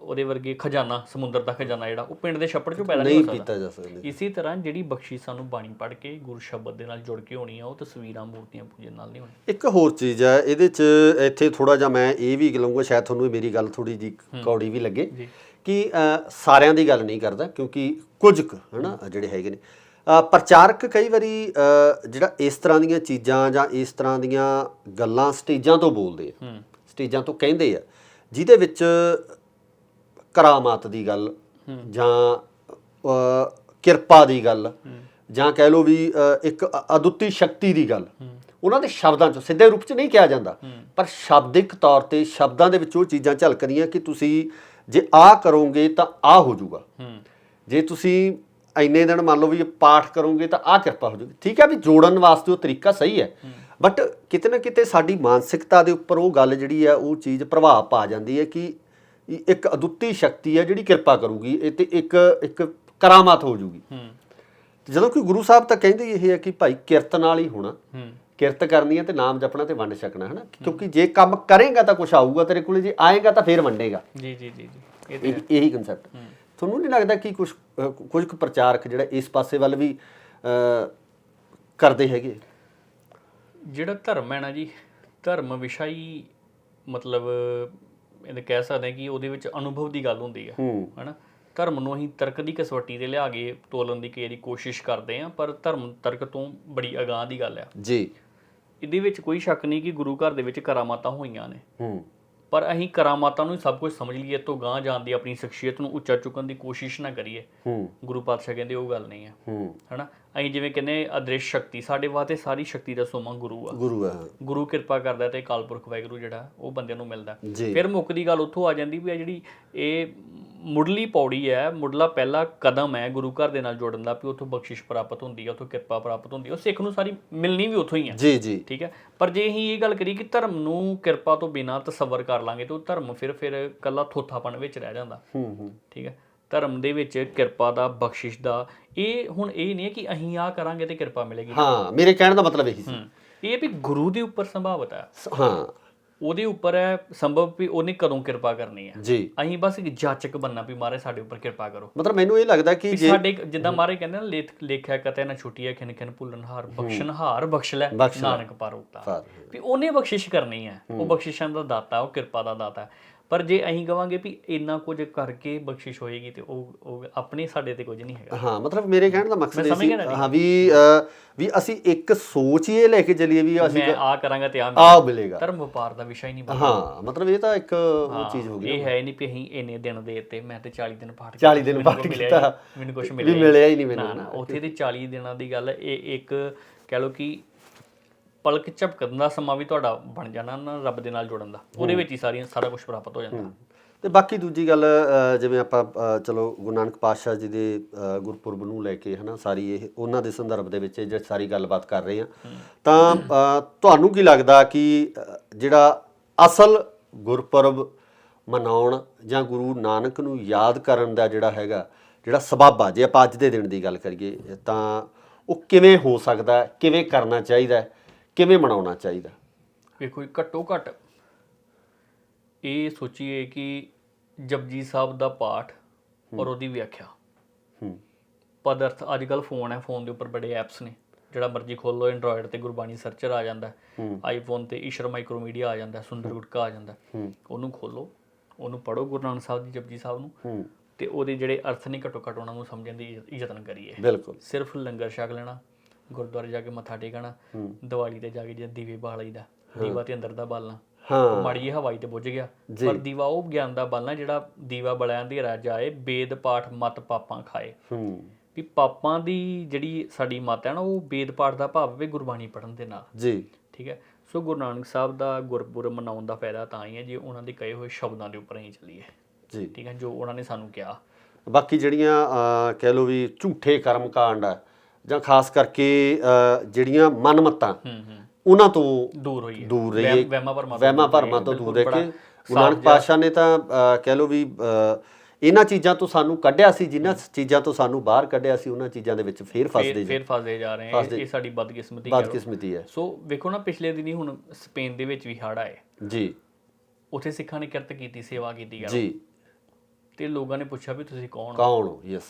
ਉਹਦੇ ਵਰਗੀ ਖਜ਼ਾਨਾ ਸਮੁੰਦਰ ਦਾ ਖਜ਼ਾਨਾ ਜਿਹੜਾ ਉਹ ਪਿੰਡ ਦੇ ਛੱਪੜ ਚੋਂ ਪੈਦਾ ਨਹੀਂ ਪੀਤਾ ਜਾ ਸਕਦਾ। ਇਸੇ ਤਰ੍ਹਾਂ ਜਿਹੜੀ ਬਖਸ਼ੀ ਸਾਨੂੰ ਬਾਣੀ ਪੜ੍ਹ ਕੇ ਗੁਰੂ ਸ਼ਬਦ ਦੇ ਨਾਲ ਜੁੜ ਕੇ ਹੋਣੀ ਆ ਉਹ ਤਸਵੀਰਾਂ ਮੂਰਤੀਆਂ ਪੂਜਨ ਨਾਲ ਨਹੀਂ ਹੋਣੀ ਇੱਕ ਹੋਰ ਚੀਜ਼ ਹੈ ਇਹਦੇ ਚ ਇੱਥੇ ਥੋੜਾ ਜਿਹਾ ਮੈਂ ਇਹ ਵੀ ਲਊਂਗਾ ਸ਼ਾਇਦ ਤੁਹਾਨੂੰ ਮੇਰੀ ਗੱਲ ਥੋੜੀ ਜੀ ਕੌੜੀ ਵੀ ਲੱਗੇ ਕਿ ਸਾਰਿਆਂ ਦੀ ਗੱਲ ਨਹੀਂ ਕਰਦਾ ਕਿਉਂਕਿ ਕੁਝ ਕੁ ਹਨਾ ਜਿਹੜੇ ਹੈਗੇ ਨੇ। ਪ੍ਰਚਾਰਕ ਕਈ ਵਾਰੀ ਜਿਹੜਾ ਇਸ ਤਰ੍ਹਾਂ ਦੀਆਂ ਚੀਜ਼ਾਂ ਜਾਂ ਇਸ ਤਰ੍ਹਾਂ ਦੀਆਂ ਗੱਲਾਂ ਸਟੇਜਾਂ ਤੋਂ ਬੋਲਦੇ ਆ। ਸਟੇਜਾਂ ਤੋਂ ਕਹਿੰਦੇ ਆ। ਜਿਹਦੇ ਵਿੱਚ ਕਰਾਮਾਤ ਦੀ ਗੱਲ ਜਾਂ ਕਿਰਪਾ ਦੀ ਗੱਲ ਜਾਂ ਕਹਿ ਲਓ ਵੀ ਇੱਕ ਅਦੁੱਤੀ ਸ਼ਕਤੀ ਦੀ ਗੱਲ ਉਹਨਾਂ ਦੇ ਸ਼ਬਦਾਂ 'ਚ ਸਿੱਧੇ ਰੂਪ 'ਚ ਨਹੀਂ ਕਿਹਾ ਜਾਂਦਾ। ਪਰ ਸ਼ਬਦਿਕ ਤੌਰ ਤੇ ਸ਼ਬਦਾਂ ਦੇ ਵਿੱਚ ਉਹ ਚੀਜ਼ਾਂ ਝਲਕਦੀਆਂ ਕਿ ਤੁਸੀਂ ਜੇ ਆ ਕਰੋਗੇ ਤਾਂ ਆ ਹੋ ਜਾਊਗਾ। ਜੇ ਤੁਸੀਂ ਇੰਨੇ ਦਿਨ ਮੰਨ ਲਓ ਵੀ ਪਾਠ ਕਰੋਗੇ ਤਾਂ ਆ ਕਿਰਪਾ ਹੋ ਜਾਊਗੀ। ਠੀਕ ਹੈ ਵੀ ਜੋੜਨ ਵਾਸਤੇ ਉਹ ਤਰੀਕਾ ਸਹੀ ਹੈ। ਬਟ ਕਿਤੇ ਨਾ ਕਿਤੇ ਸਾਡੀ ਮਾਨਸਿਕਤਾ ਦੇ ਉੱਪਰ ਉਹ ਗੱਲ ਜਿਹੜੀ ਹੈ ਉਹ ਚੀਜ਼ ਪ੍ਰਭਾਵ ਪਾ ਜਾਂਦੀ ਹੈ ਕਿ ਇੱਕ ਅਦੁੱਤੀ ਸ਼ਕਤੀ ਹੈ ਜਿਹੜੀ ਕਿਰਪਾ ਕਰੂਗੀ ਇਹ ਤੇ ਇੱਕ ਇੱਕ ਕਰਾਮਾਤ ਹੋ ਤੇ ਜਦੋਂ ਕਿ ਗੁਰੂ ਸਾਹਿਬ ਤਾਂ ਕਹਿੰਦੇ ਇਹ ਹੈ ਕਿ ਭਾਈ ਕਿਰਤ ਨਾਲ ਹੀ ਹੋਣਾ। ਹੂੰ। ਕਿਰਤ ਕਰਨੀ ਹੈ ਤੇ ਨਾਮ ਜਪਣਾ ਤੇ ਵੰਡ ਛਕਣਾ ਹੈ ਨਾ ਕਿਉਂਕਿ ਜੇ ਕੰਮ ਕਰੇਗਾ ਤਾਂ ਕੁਝ ਆਊਗਾ ਤੇਰੇ ਕੋਲੇ ਜੇ ਆਏਗਾ ਤਾਂ ਫੇਰ ਵੰਡੇਗਾ। ਜੀ ਜੀ ਜੀ ਜੀ। ਇਹ ਕਨਸੈਪਟ ਤੁਹਾਨੂੰ ਨਹੀਂ ਲੱਗਦਾ ਕਿ ਕੁਝ ਕੁਝ ਪ੍ਰਚਾਰਕ ਜਿਹੜਾ ਇਸ ਪਾਸੇ ਵੱਲ ਵੀ ਕਰਦੇ ਹੈਗੇ? ਜਿਹੜਾ ਧਰਮ ਹੈ ਨਾ ਜੀ ਧਰਮ ਵਿਸ਼ਾ ਹੀ ਮਤਲਬ ਇਹਦੇ ਕਹਿ ਸਕਦੇ ਹਾਂ ਕਿ ਉਹਦੇ ਵਿੱਚ ਅਨੁਭਵ ਦੀ ਗੱਲ ਹੁੰਦੀ ਹੈ ਹੂੰ। ਹੈਨਾ? ਧਰਮ ਨੂੰ ਅਸੀਂ ਤਰਕ ਦੀ ਕਸਵੱਟੀ ਤੇ ਲਿਆ ਕੇ ਤੋਲਣ ਦੀ ਕਈ ਵਾਰੀ ਕੋਸ਼ਿਸ਼ ਕਰਦੇ ਹਾਂ ਪਰ ਧਰਮ ਤਰਕ ਤੋਂ ਬੜੀ ਅਗਾਂਹ ਦੀ ਗੱਲ ਆ। ਜੀ। ਇਹਦੇ ਵਿੱਚ ਕੋਈ ਸ਼ੱਕ ਨਹੀਂ ਕਿ ਗੁਰੂ ਘਰ ਦੇ ਵਿੱਚ ਕਰਾਮਾਤਾਂ ਹੋਈਆਂ ਨੇ। ਹੂੰ। ਪਰ ਅਸੀਂ ਕਰਾਮਾਤਾਂ ਨੂੰ ਸਭ ਕੁਝ ਸਮਝ ਲਈਏ ਤੋਂ ਜਾਣ ਦੀ ਆਪਣੀ ਸ਼ਖਸੀਅਤ ਨੂੰ ਉੱਚਾ ਚੁੱਕਣ ਦੀ ਕੋਸ਼ਿਸ਼ ਨਾ ਕਰੀਏ। ਹੂੰ। ਗੁਰੂ ਪਾਤਸ਼ਾਹ ਕਹਿੰਦੇ ਉਹ ਗੱਲ ਨਹੀਂ ਹੈ ਹੂੰ। ਹੈਨਾ? ਅਸੀਂ ਜਿਵੇਂ ਕਹਿੰਦੇ ਅਦ੍ਰਿਸ਼ ਸ਼ਕਤੀ ਸਾਡੇ ਵਾਸਤੇ ਸਾਰੀ ਸ਼ਕਤੀ ਦਾ ਸੋਮਾ ਗੁਰੂ ਆ। ਗੁਰੂ ਹੈ ਗੁਰੂ ਕਿਰਪਾ ਕਰਦਾ ਤੇ ਕਾਲਪੁਰਖ ਵਾਹਿਗੁਰੂ ਜਿਹੜਾ ਉਹ ਬੰਦੇ ਨੂੰ ਮਿਲਦਾ। ਫਿਰ ਮੁੱਕਦੀ ਗੱਲ ਉੱਥੋਂ ਆ ਜਾਂਦੀ ਵੀ ਆ ਜਿਹੜੀ ਇਹ ਮੁੱਢਲੀ ਪੌੜੀ ਹੈ ਮੁੱਢਲਾ ਪਹਿਲਾ ਕਦਮ ਹੈ ਗੁਰੂ ਘਰ ਦੇ ਨਾਲ ਜੁੜਨ ਦਾ ਵੀ ਉੱਥੋਂ ਬਖਸ਼ਿਸ਼ ਪ੍ਰਾਪਤ ਹੁੰਦੀ ਹੈ ਉੱਥੋਂ ਕਿਰਪਾ ਪ੍ਰਾਪਤ ਹੁੰਦੀ ਹੈ ਉਹ ਸਿੱਖ ਨੂੰ ਸਾਰੀ ਮਿਲਣੀ ਵੀ ਉੱਥੋਂ ਹੀ ਹੈ ਜੀ ਜੀ। ਠੀਕ ਹੈ? ਪਰ ਜੇ ਅਸੀਂ ਇਹ ਗੱਲ ਕਰੀ ਕਿ ਧਰਮ ਨੂੰ ਕਿਰਪਾ ਤੋਂ ਬਿਨਾਂ ਤਸੱਵਰ ਕਰ ਲਾਂਗੇ ਤਾਂ ਉਹ ਧਰਮ ਫਿਰ ਫਿਰ ਕੱਲਾ ਥੋਥਾਪਣ ਵਿੱਚ ਰਹਿ ਜਾਂਦਾ। ਹੂੰ ਹੂੰ। ਠੀਕ ਹੈ? ਧਰਮ ਦੇ ਵਿੱਚ ਕਿਰਪਾ ਦਾ ਬਖਸ਼ਿਸ਼ ਦਾ ਇਹ ਹੁਣ ਇਹ ਨਹੀਂ ਹੈ ਕਿ ਅਸੀਂ ਆ ਕਰਾਂਗੇ ਤੇ ਕਿਰਪਾ ਮਿਲੇਗੀ। ਹਾਂ ਮੇਰੇ ਕਹਿਣ ਦਾ ਮਤਲਬ ਇਹੀ ਸੀ। ਹੂੰ ਇਹ ਵੀ ਗੁਰੂ ਦੇ ਉੱਪਰ ਸੰਭਾਵਤ ਹੈ। ਹਾਂ। ਉਹਦੇ ਉੱਪਰ ਹੈ ਸੰਭਵ ਵੀ ਉਹਨੇ ਕਦੋਂ ਕਿਰਪਾ ਕਰਨੀ ਹੈ। ਜੀ। ਅਸੀਂ ਬਸ ਇੱਕ ਜਾਚਕ ਬੰਨਾ ਵੀ ਮਾਰੇ ਸਾਡੇ ਉੱਪਰ ਕਿਰਪਾ ਕਰੋ। ਮਤਲਬ ਮੈਨੂੰ ਇਹ ਲੱਗਦਾ ਕਿ ਜੇ ਸਾਡੇ ਜਿੱਦਾਂ ਮਾਰੇ ਕਹਿੰਦੇ ਨਾ ਲੇਖ ਲੇਖਿਆ ਕਤੇ ਨਾ ਛੁੱਟੀ ਖਿਨ ਖਿਨ ਭੁੱਲਣ ਹਾਰ ਬਖਸ਼ਣ ਹਾਰ ਬਖਸ਼ ਲੈ। ਨਾਨਕ ਪਾਰੋਤਾ ਵੀ ਉਹਨੇ ਬਖਸ਼ਿਸ਼ ਕਰਨੀ ਹੈ। ਉਹ ਬਖਸ਼ਿਸ਼ਾਂ ਦਾ ਦਾਤਾ ਉਹ ਕਿਰਪਾ ਦਾ ਦਾਤਾ। ਹੈ। ਪਰ ਜੇ ਅਸੀਂ ਕਵਾਂਗੇ ਵੀ ਇੰਨਾ ਕੁਝ ਕਰਕੇ ਬਖਸ਼ਿਸ਼ ਹੋਏਗੀ ਤੇ ਉਹ ਉਹ ਆਪਣੇ ਸਾਡੇ ਤੇ ਕੁਝ ਨਹੀਂ ਹੈਗਾ। ਹਾਂ ਮਤਲਬ ਮੇਰੇ ਕਹਿਣ ਦਾ ਮਕਸਦ ਇਹ ਸੀ ਹਾਂ ਵੀ ਵੀ ਅਸੀਂ ਇੱਕ ਸੋਚ ਇਹ ਲੈ ਕੇ ਚੱਲੀਏ ਵੀ ਅਸੀਂ ਮੈਂ ਆ ਕਰਾਂਗਾ ਤੇ ਆ ਆ ਮਿਲੇਗਾ। ਧਰਮ ਵਪਾਰ ਦਾ ਵਿਸ਼ਾ ਹੀ ਨਹੀਂ ਬਣਦਾ। ਹਾਂ ਮਤਲਬ ਇਹ ਤਾਂ ਇੱਕ ਉਹ ਚੀਜ਼ ਹੋ ਗਈ ਇਹ ਹੈ ਨਹੀਂ ਵੀ ਅਸੀਂ ਇੰਨੇ ਦਿਨ ਦੇ ਤੇ ਮੈਂ ਤੇ 40 ਦਿਨ ਪਾਠ 40 ਦਿਨ ਪਾਠ ਕੀਤਾ। ਮੈਨੂੰ ਕੁਝ ਵੀ ਮਿਲਿਆ ਹੀ ਨਹੀਂ। ਮੈਨੂੰ ਨਾ ਉੱਥੇ ਤੇ 40 ਦਿਨਾਂ ਦੀ ਗੱਲ ਇਹ ਇੱਕ ਕਹਿ ਲਓ ਕਿ ਪਲਕ ਝਪਕਣ ਦਾ ਸਮਾਂ ਵੀ ਤੁਹਾਡਾ ਬਣ ਜਾਣਾ ਨਾ ਰੱਬ ਦੇ ਨਾਲ ਜੁੜਨ ਦਾ। ਉਹਦੇ ਵਿੱਚ ਹੀ ਸਾਰੀਆਂ ਸਾਰਾ ਕੁਝ ਪ੍ਰਾਪਤ ਹੋ ਜਾਂਦਾ। ਤੇ ਬਾਕੀ ਦੂਜੀ ਗੱਲ ਜਿਵੇਂ ਆਪਾਂ ਚਲੋ ਗੁਰੂ ਨਾਨਕ ਪਾਤਸ਼ਾਹ ਜੀ ਦੇ ਗੁਰਪੁਰਬ ਨੂੰ ਲੈ ਕੇ ਹਨਾ ਸਾਰੀ ਇਹ ਉਹਨਾਂ ਦੇ ਸੰਦਰਭ ਦੇ ਵਿੱਚ ਜਿਹੜੀ ਸਾਰੀ ਗੱਲਬਾਤ ਕਰ ਰਹੇ ਆ ਤਾਂ ਤੁਹਾਨੂੰ ਕੀ ਲੱਗਦਾ ਕਿ ਜਿਹੜਾ ਅਸਲ ਗੁਰਪੁਰਬ ਮਨਾਉਣ ਜਾਂ ਗੁਰੂ ਨਾਨਕ ਨੂੰ ਯਾਦ ਕਰਨ ਦਾ ਜਿਹੜਾ ਹੈਗਾ ਜਿਹੜਾ ਸਬੱਬ ਆ ਜੇ ਆਪਾਂ ਅੱਜ ਦੇ ਦਿਨ ਦੀ ਗੱਲ ਕਰੀਏ ਤਾਂ ਉਹ ਕਿਵੇਂ ਹੋ ਸਕਦਾ ਕਿਵੇਂ ਕਰਨਾ ਚਾਹੀਦਾ ਕਿਵੇਂ ਮਨਾਉਣਾ ਚਾਹੀਦਾ? ਵੇਖੋ ਜੀ, ਘੱਟੋ ਘੱਟ ਇਹ ਸੋਚੀਏ ਕਿ ਜਪਜੀ ਸਾਹਿਬ ਦਾ ਪਾਠ ਔਰ ਉਹਦੀ ਵਿਆਖਿਆ। ਹੂੰ। ਪਦਰਥ ਅੱਜ ਕੱਲ ਫੋਨ ਹੈ ਫੋਨ ਦੇ ਉੱਪਰ ਬੜੇ ਐਪਸ ਨੇ। ਜਿਹੜਾ ਮਰਜ਼ੀ ਖੋਲੋ ਐਂਡਰੋਇਡ ਤੇ ਗੁਰਬਾਣੀ ਸਰਚਰ ਆ ਜਾਂਦਾ। ਆਈਫੋਨ ਤੇ ਈਸ਼ਰ ਮਾਈਕਰੋ ਮੀਡੀਆ ਆ ਜਾਂਦਾ ਸੁੰਦਰ ਗੁਟਕਾ ਆ ਜਾਂਦਾ ਉਹਨੂੰ ਖੋਲੋ ਉਹਨੂੰ ਪੜੋ ਗੁਰੂ ਨਾਨਕ ਸਾਹਿਬ ਦੀ ਜਪਜੀ ਸਾਹਿਬ ਨੂੰ। ਤੇ ਉਹਦੇ ਜਿਹੜੇ ਅਰਥ ਨੇ ਘੱਟੋ ਘੱਟ ਉਹਨਾਂ ਨੂੰ ਸਮਝਣ ਦੀ ਯਤਨ ਕਰੀਏ। ਬਿਲਕੁਲ। ਸਿਰਫ ਲੰਗਰ ਛਕ ਲੈਣਾ ਗੁਰਦੁਆਰੇ ਜਾ ਕੇ ਮੱਥਾ ਟੇਕਣਾ ਦੀਵਾਲੀ ਤੇ ਜਾ ਕੇ ਜੇ ਦੀਵੇ ਬਾਲ ਲਈਦਾ ਦੀਵਾ ਤੇ ਅੰਦਰ ਦਾ ਬਾਲਣਾ। ਹਾਂ। ਮਾੜੀ ਹਵਾਈ ਤੇ ਬੁੱਝ ਗਿਆ। ਪਰ ਦੀਵਾ ਉਹ ਗਿਆਨ ਦਾ ਬਾਲਣਾ ਜਿਹੜਾ ਦੀਵਾ ਬਲਿਆ ਅੰਧੇਰਾ ਜਾਏ ਵੇਦ ਪਾਠ ਮਤ ਪਾਪਾਂ ਖਾਏ। ਹੂੰ। ਵੀ ਪਾਪਾਂ ਦੀ ਜਿਹੜੀ ਸਾਡੀ ਮਤ ਹੈ ਨਾ ਉਹ ਵੇਦ ਪਾਠ ਦਾ ਭਾਵ ਵੀ ਗੁਰਬਾਣੀ ਪੜ੍ਹਨ ਦੇ ਨਾਲ। ਜੀ। ਠੀਕ ਹੈ? ਸੋ ਗੁਰੂ ਨਾਨਕ ਸਾਹਿਬ ਦਾ ਗੁਰਪੁਰਬ ਮਨਾਉਣ ਦਾ ਫਾਇਦਾ ਤਾਂ ਹੀ ਹੈ ਜੇ ਉਹਨਾਂ ਦੇ ਕਹੇ ਹੋਏ ਸ਼ਬਦਾਂ ਦੇ ਉੱਪਰ ਹੀ ਚੱਲੀਏ। ਜੀ। ਠੀਕ ਹੈ? ਜੋ ਉਹਨਾਂ ਨੇ ਸਾਨੂੰ ਕਿਹਾ। ਬਾਕੀ ਜਿਹੜੀਆਂ ਕਹਿ ਲਓ ਵੀ ਝੂਠੇ ਕਰਮ ਕਾਂਡ ਆ ਜਾਂ ਖਾਸ ਕਰਕੇ ਜਿਹੜੀਆਂ ਮਨਮਤਾਂ ਹੂੰ ਹੂੰ। ਉਹਨਾਂ ਤੋਂ ਦੂਰ ਹੋਈਏ। ਦੂਰ ਰਹੀਏ। ਵਹਿਮਾਂ ਭਰਮਾਂ ਤੋਂ ਦੂਰ ਰਹਿ ਕੇ ਗੁਰੂ ਪਾਤਸ਼ਾਹ ਨੇ ਤਾਂ ਕਹਿ ਲਓ ਵੀ ਇਹਨਾਂ ਚੀਜ਼ਾਂ ਤੋਂ ਸਾਨੂੰ ਕੱਢਿਆ ਸੀ ਜਿਨ੍ਹਾਂ ਚੀਜ਼ਾਂ ਤੋਂ ਸਾਨੂੰ ਬਾਹਰ ਕੱਢਿਆ ਸੀ ਉਹਨਾਂ ਚੀਜ਼ਾਂ ਦੇ ਵਿੱਚ ਫੇਰ ਫਸਦੇ ਫੇਰ ਫਸਦੇ ਜਾ ਰਹੇ ਆ ਇਹ- ਸਾਡੀ ਬਦਕਿਸਮਤੀ ਲਓ। ਬਦਕਿਸਮਤੀ ਹੈ। ਸੋ ਵੇਖੋ ਨਾ ਪਿਛਲੇ ਦਿਨੀ ਹੁਣ ਸਪੇਨ ਦੇ ਵਿੱਚ ਵੀ ਹੜ੍ਹ ਆਏ। ਜੀ। ਉੱਥੇ ਸਿੱਖਾਂ ਨੇ ਕਿਰਤ ਕੀਤੀ ਸੇਵਾ ਕੀਤੀ ਜੀ। ਤੇ ਲੋਕਾਂ ਨੇ ਪੁੱਛਿਆ ਵੀ ਤੁਸੀਂ ਕੌਣ ਹੋ? ਕੌਣ ਹੋ? ਯੈਸ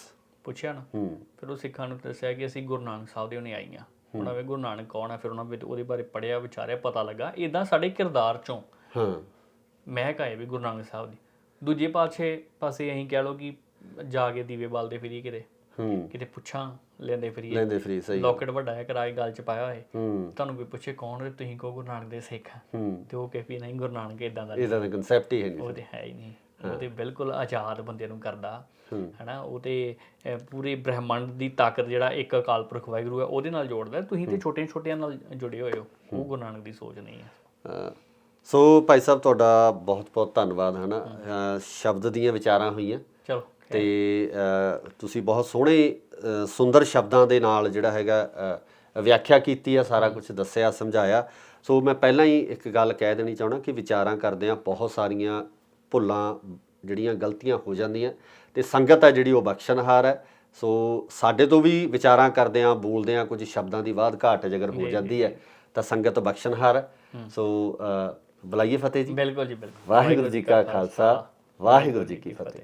ਪੁੱਛਿਆ ਨਾ ਹੂੰ। ਫਿਰ ਉਹ ਸਿੱਖਾਂ ਨੂੰ ਦੱਸਿਆ ਕਿ ਅਸੀਂ ਗੁਰੂ ਨਾਨਕ ਸਾਹਿਬ ਦੇ ਉਹਨੇ ਆਈਆਂ। ਉਹਨਾਂ ਵੇ ਗੁਰੂ ਨਾਨਕ ਕੌਣ ਹੈ ਫਿਰ ਉਹਨਾਂ ਵਿੱਚ ਉਹਦੇ ਬਾਰੇ ਪੜਿਆ ਵਿਚਾਰਿਆ ਪਤਾ ਲੱਗਾ। ਇਦਾਂ ਸਾਡੇ ਕਿਰਦਾਰ ਚੋਂ ਹਾਂ। ਮਹਿਕ ਆਏ ਵੀ ਗੁਰੂ ਨਾਨਕ ਸਾਹਿਬ ਦੀ। ਦੂਜੇ ਪਾਸੇ ਪਾਸੇ ਅਸੀਂ ਕਹਿ ਲਓ ਕਿ ਜਾ ਕੇ ਦੀਵੇ ਬਾਲਦੇ ਫਿਰੀਏ ਕਿਤੇ। ਹੂੰ। ਕਿਤੇ ਪੁੱਛਾਂ ਲੈਂਦੇ ਫਿਰੀਏ। ਲੈਂਦੇ ਫਰੀ ਸਹੀ ਲੋਕਟ ਵੱਡਾ ਹੈ ਕਰਾਏ ਗੱਲ ਚ ਪਾਇਆ ਹੋਏ। ਹੂੰ। ਤੁਹਾਨੂੰ ਵੀ ਪੁੱਛੇ ਕੌਣ ਤੇ ਤੁਸੀਂ ਕਹੋ ਗੁਰੂ ਨਾਨਕ ਦੇ ਸਿੱਖ ਆ। ਹੂੰ। ਤੇ ਉਹ ਕਹੇ ਵੀ ਨਹੀਂ ਗੁਰੂ ਨਾਨਕ ਇਦਾਂ ਦਾ ਇਹਦਾ ਤਾਂ ਕਨਸੈਪਟ ਹੀ ਹੈ ਨਹੀਂ ਉਹ ਤੇ ਹੈ ਹੀ ਨਹੀਂ। ਉਹ ਤੇ ਬਿਲਕੁਲ ਆਜ਼ਾਦ ਬੰਦੇ ਨੂੰ ਕਰਦਾ। ਹੂੰ। ਹੈਨਾ ਉਹ ਤੇ ਪੂਰੇ ਬ੍ਰਹਿਮੰਡ ਦੀ ਤਾਕਤ ਜਿਹੜਾ ਇੱਕ ਅਕਾਲ ਪੁਰਖ ਵਾਹਿਗੁਰੂ ਹੈ ਉਹਦੇ ਨਾਲ ਜੋੜਦਾ ਤੁਸੀਂ ਤੇ ਛੋਟੇ ਛੋਟਿਆਂ ਨਾਲ ਜੁੜੇ ਹੋਏ ਹੋ। ਉਹ ਗੁਰੂ ਨਾਨਕ ਦੀ ਸੋਚ ਨਹੀਂ ਹੈ। ਸੋ ਭਾਈ ਸਾਹਿਬ ਤੁਹਾਡਾ ਬਹੁਤ ਬਹੁਤ ਧੰਨਵਾਦ ਹਨਾ। ਸ਼ਬਦ ਦੀਆਂ ਵਿਚਾਰਾਂ ਹੋਈਆਂ। ਚਲੋ ਤੇ ਤੁਸੀਂ ਬਹੁਤ ਸੋਹਣੇ ਸੁੰਦਰ ਸ਼ਬਦਾਂ ਦੇ ਨਾਲ ਜਿਹੜਾ ਹੈਗਾ ਵਿਆਖਿਆ ਕੀਤੀ ਆ ਸਾਰਾ ਕੁਝ ਦੱਸਿਆ ਸਮਝਾਇਆ। ਸੋ ਮੈਂ ਪਹਿਲਾਂ ਹੀ ਇੱਕ ਗੱਲ ਕਹਿ ਦੇਣੀ ਚਾਹਣਾ ਕਿ ਵਿਚਾਰਾਂ ਕਰਦੇ ਆ ਬਹੁਤ ਸਾਰੀਆਂ ਭੁੱਲਾਂ ਜਿਹੜੀਆਂ ਗਲਤੀਆਂ ਹੋ ਜਾਂਦੀਆਂ। ਤੇ ਸੰਗਤ ਹੈ ਜਿਹੜੀ ਉਹ ਬਖਸ਼ਣਹਾਰ ਹੈ। ਸੋ ਸਾਡੇ ਤੋਂ ਵੀ ਵਿਚਾਰਾਂ ਕਰਦੇ ਆ ਬੋਲਦੇ ਆ ਕੁਝ ਸ਼ਬਦਾਂ ਦੀ ਬਾਤ ਘਾਟ ਜੇਕਰ ਹੋ ਜਾਂਦੀ ਹੈ ਤਾਂ ਸੰਗਤ ਬਖਸ਼ਣਹਾਰ ਹੈ। ਸੋ ਬੁਲਾਈਏ ਫਤਿਹ ਜੀ। ਬਿਲਕੁਲ ਜੀ ਬਿਲਕੁਲ। ਵਾਹਿਗੁਰੂ ਜੀ ਕਾ ਖਾਲਸਾ। ਵਾਹਿਗੁਰੂ ਜੀ ਕੀ ਫਤਿਹ।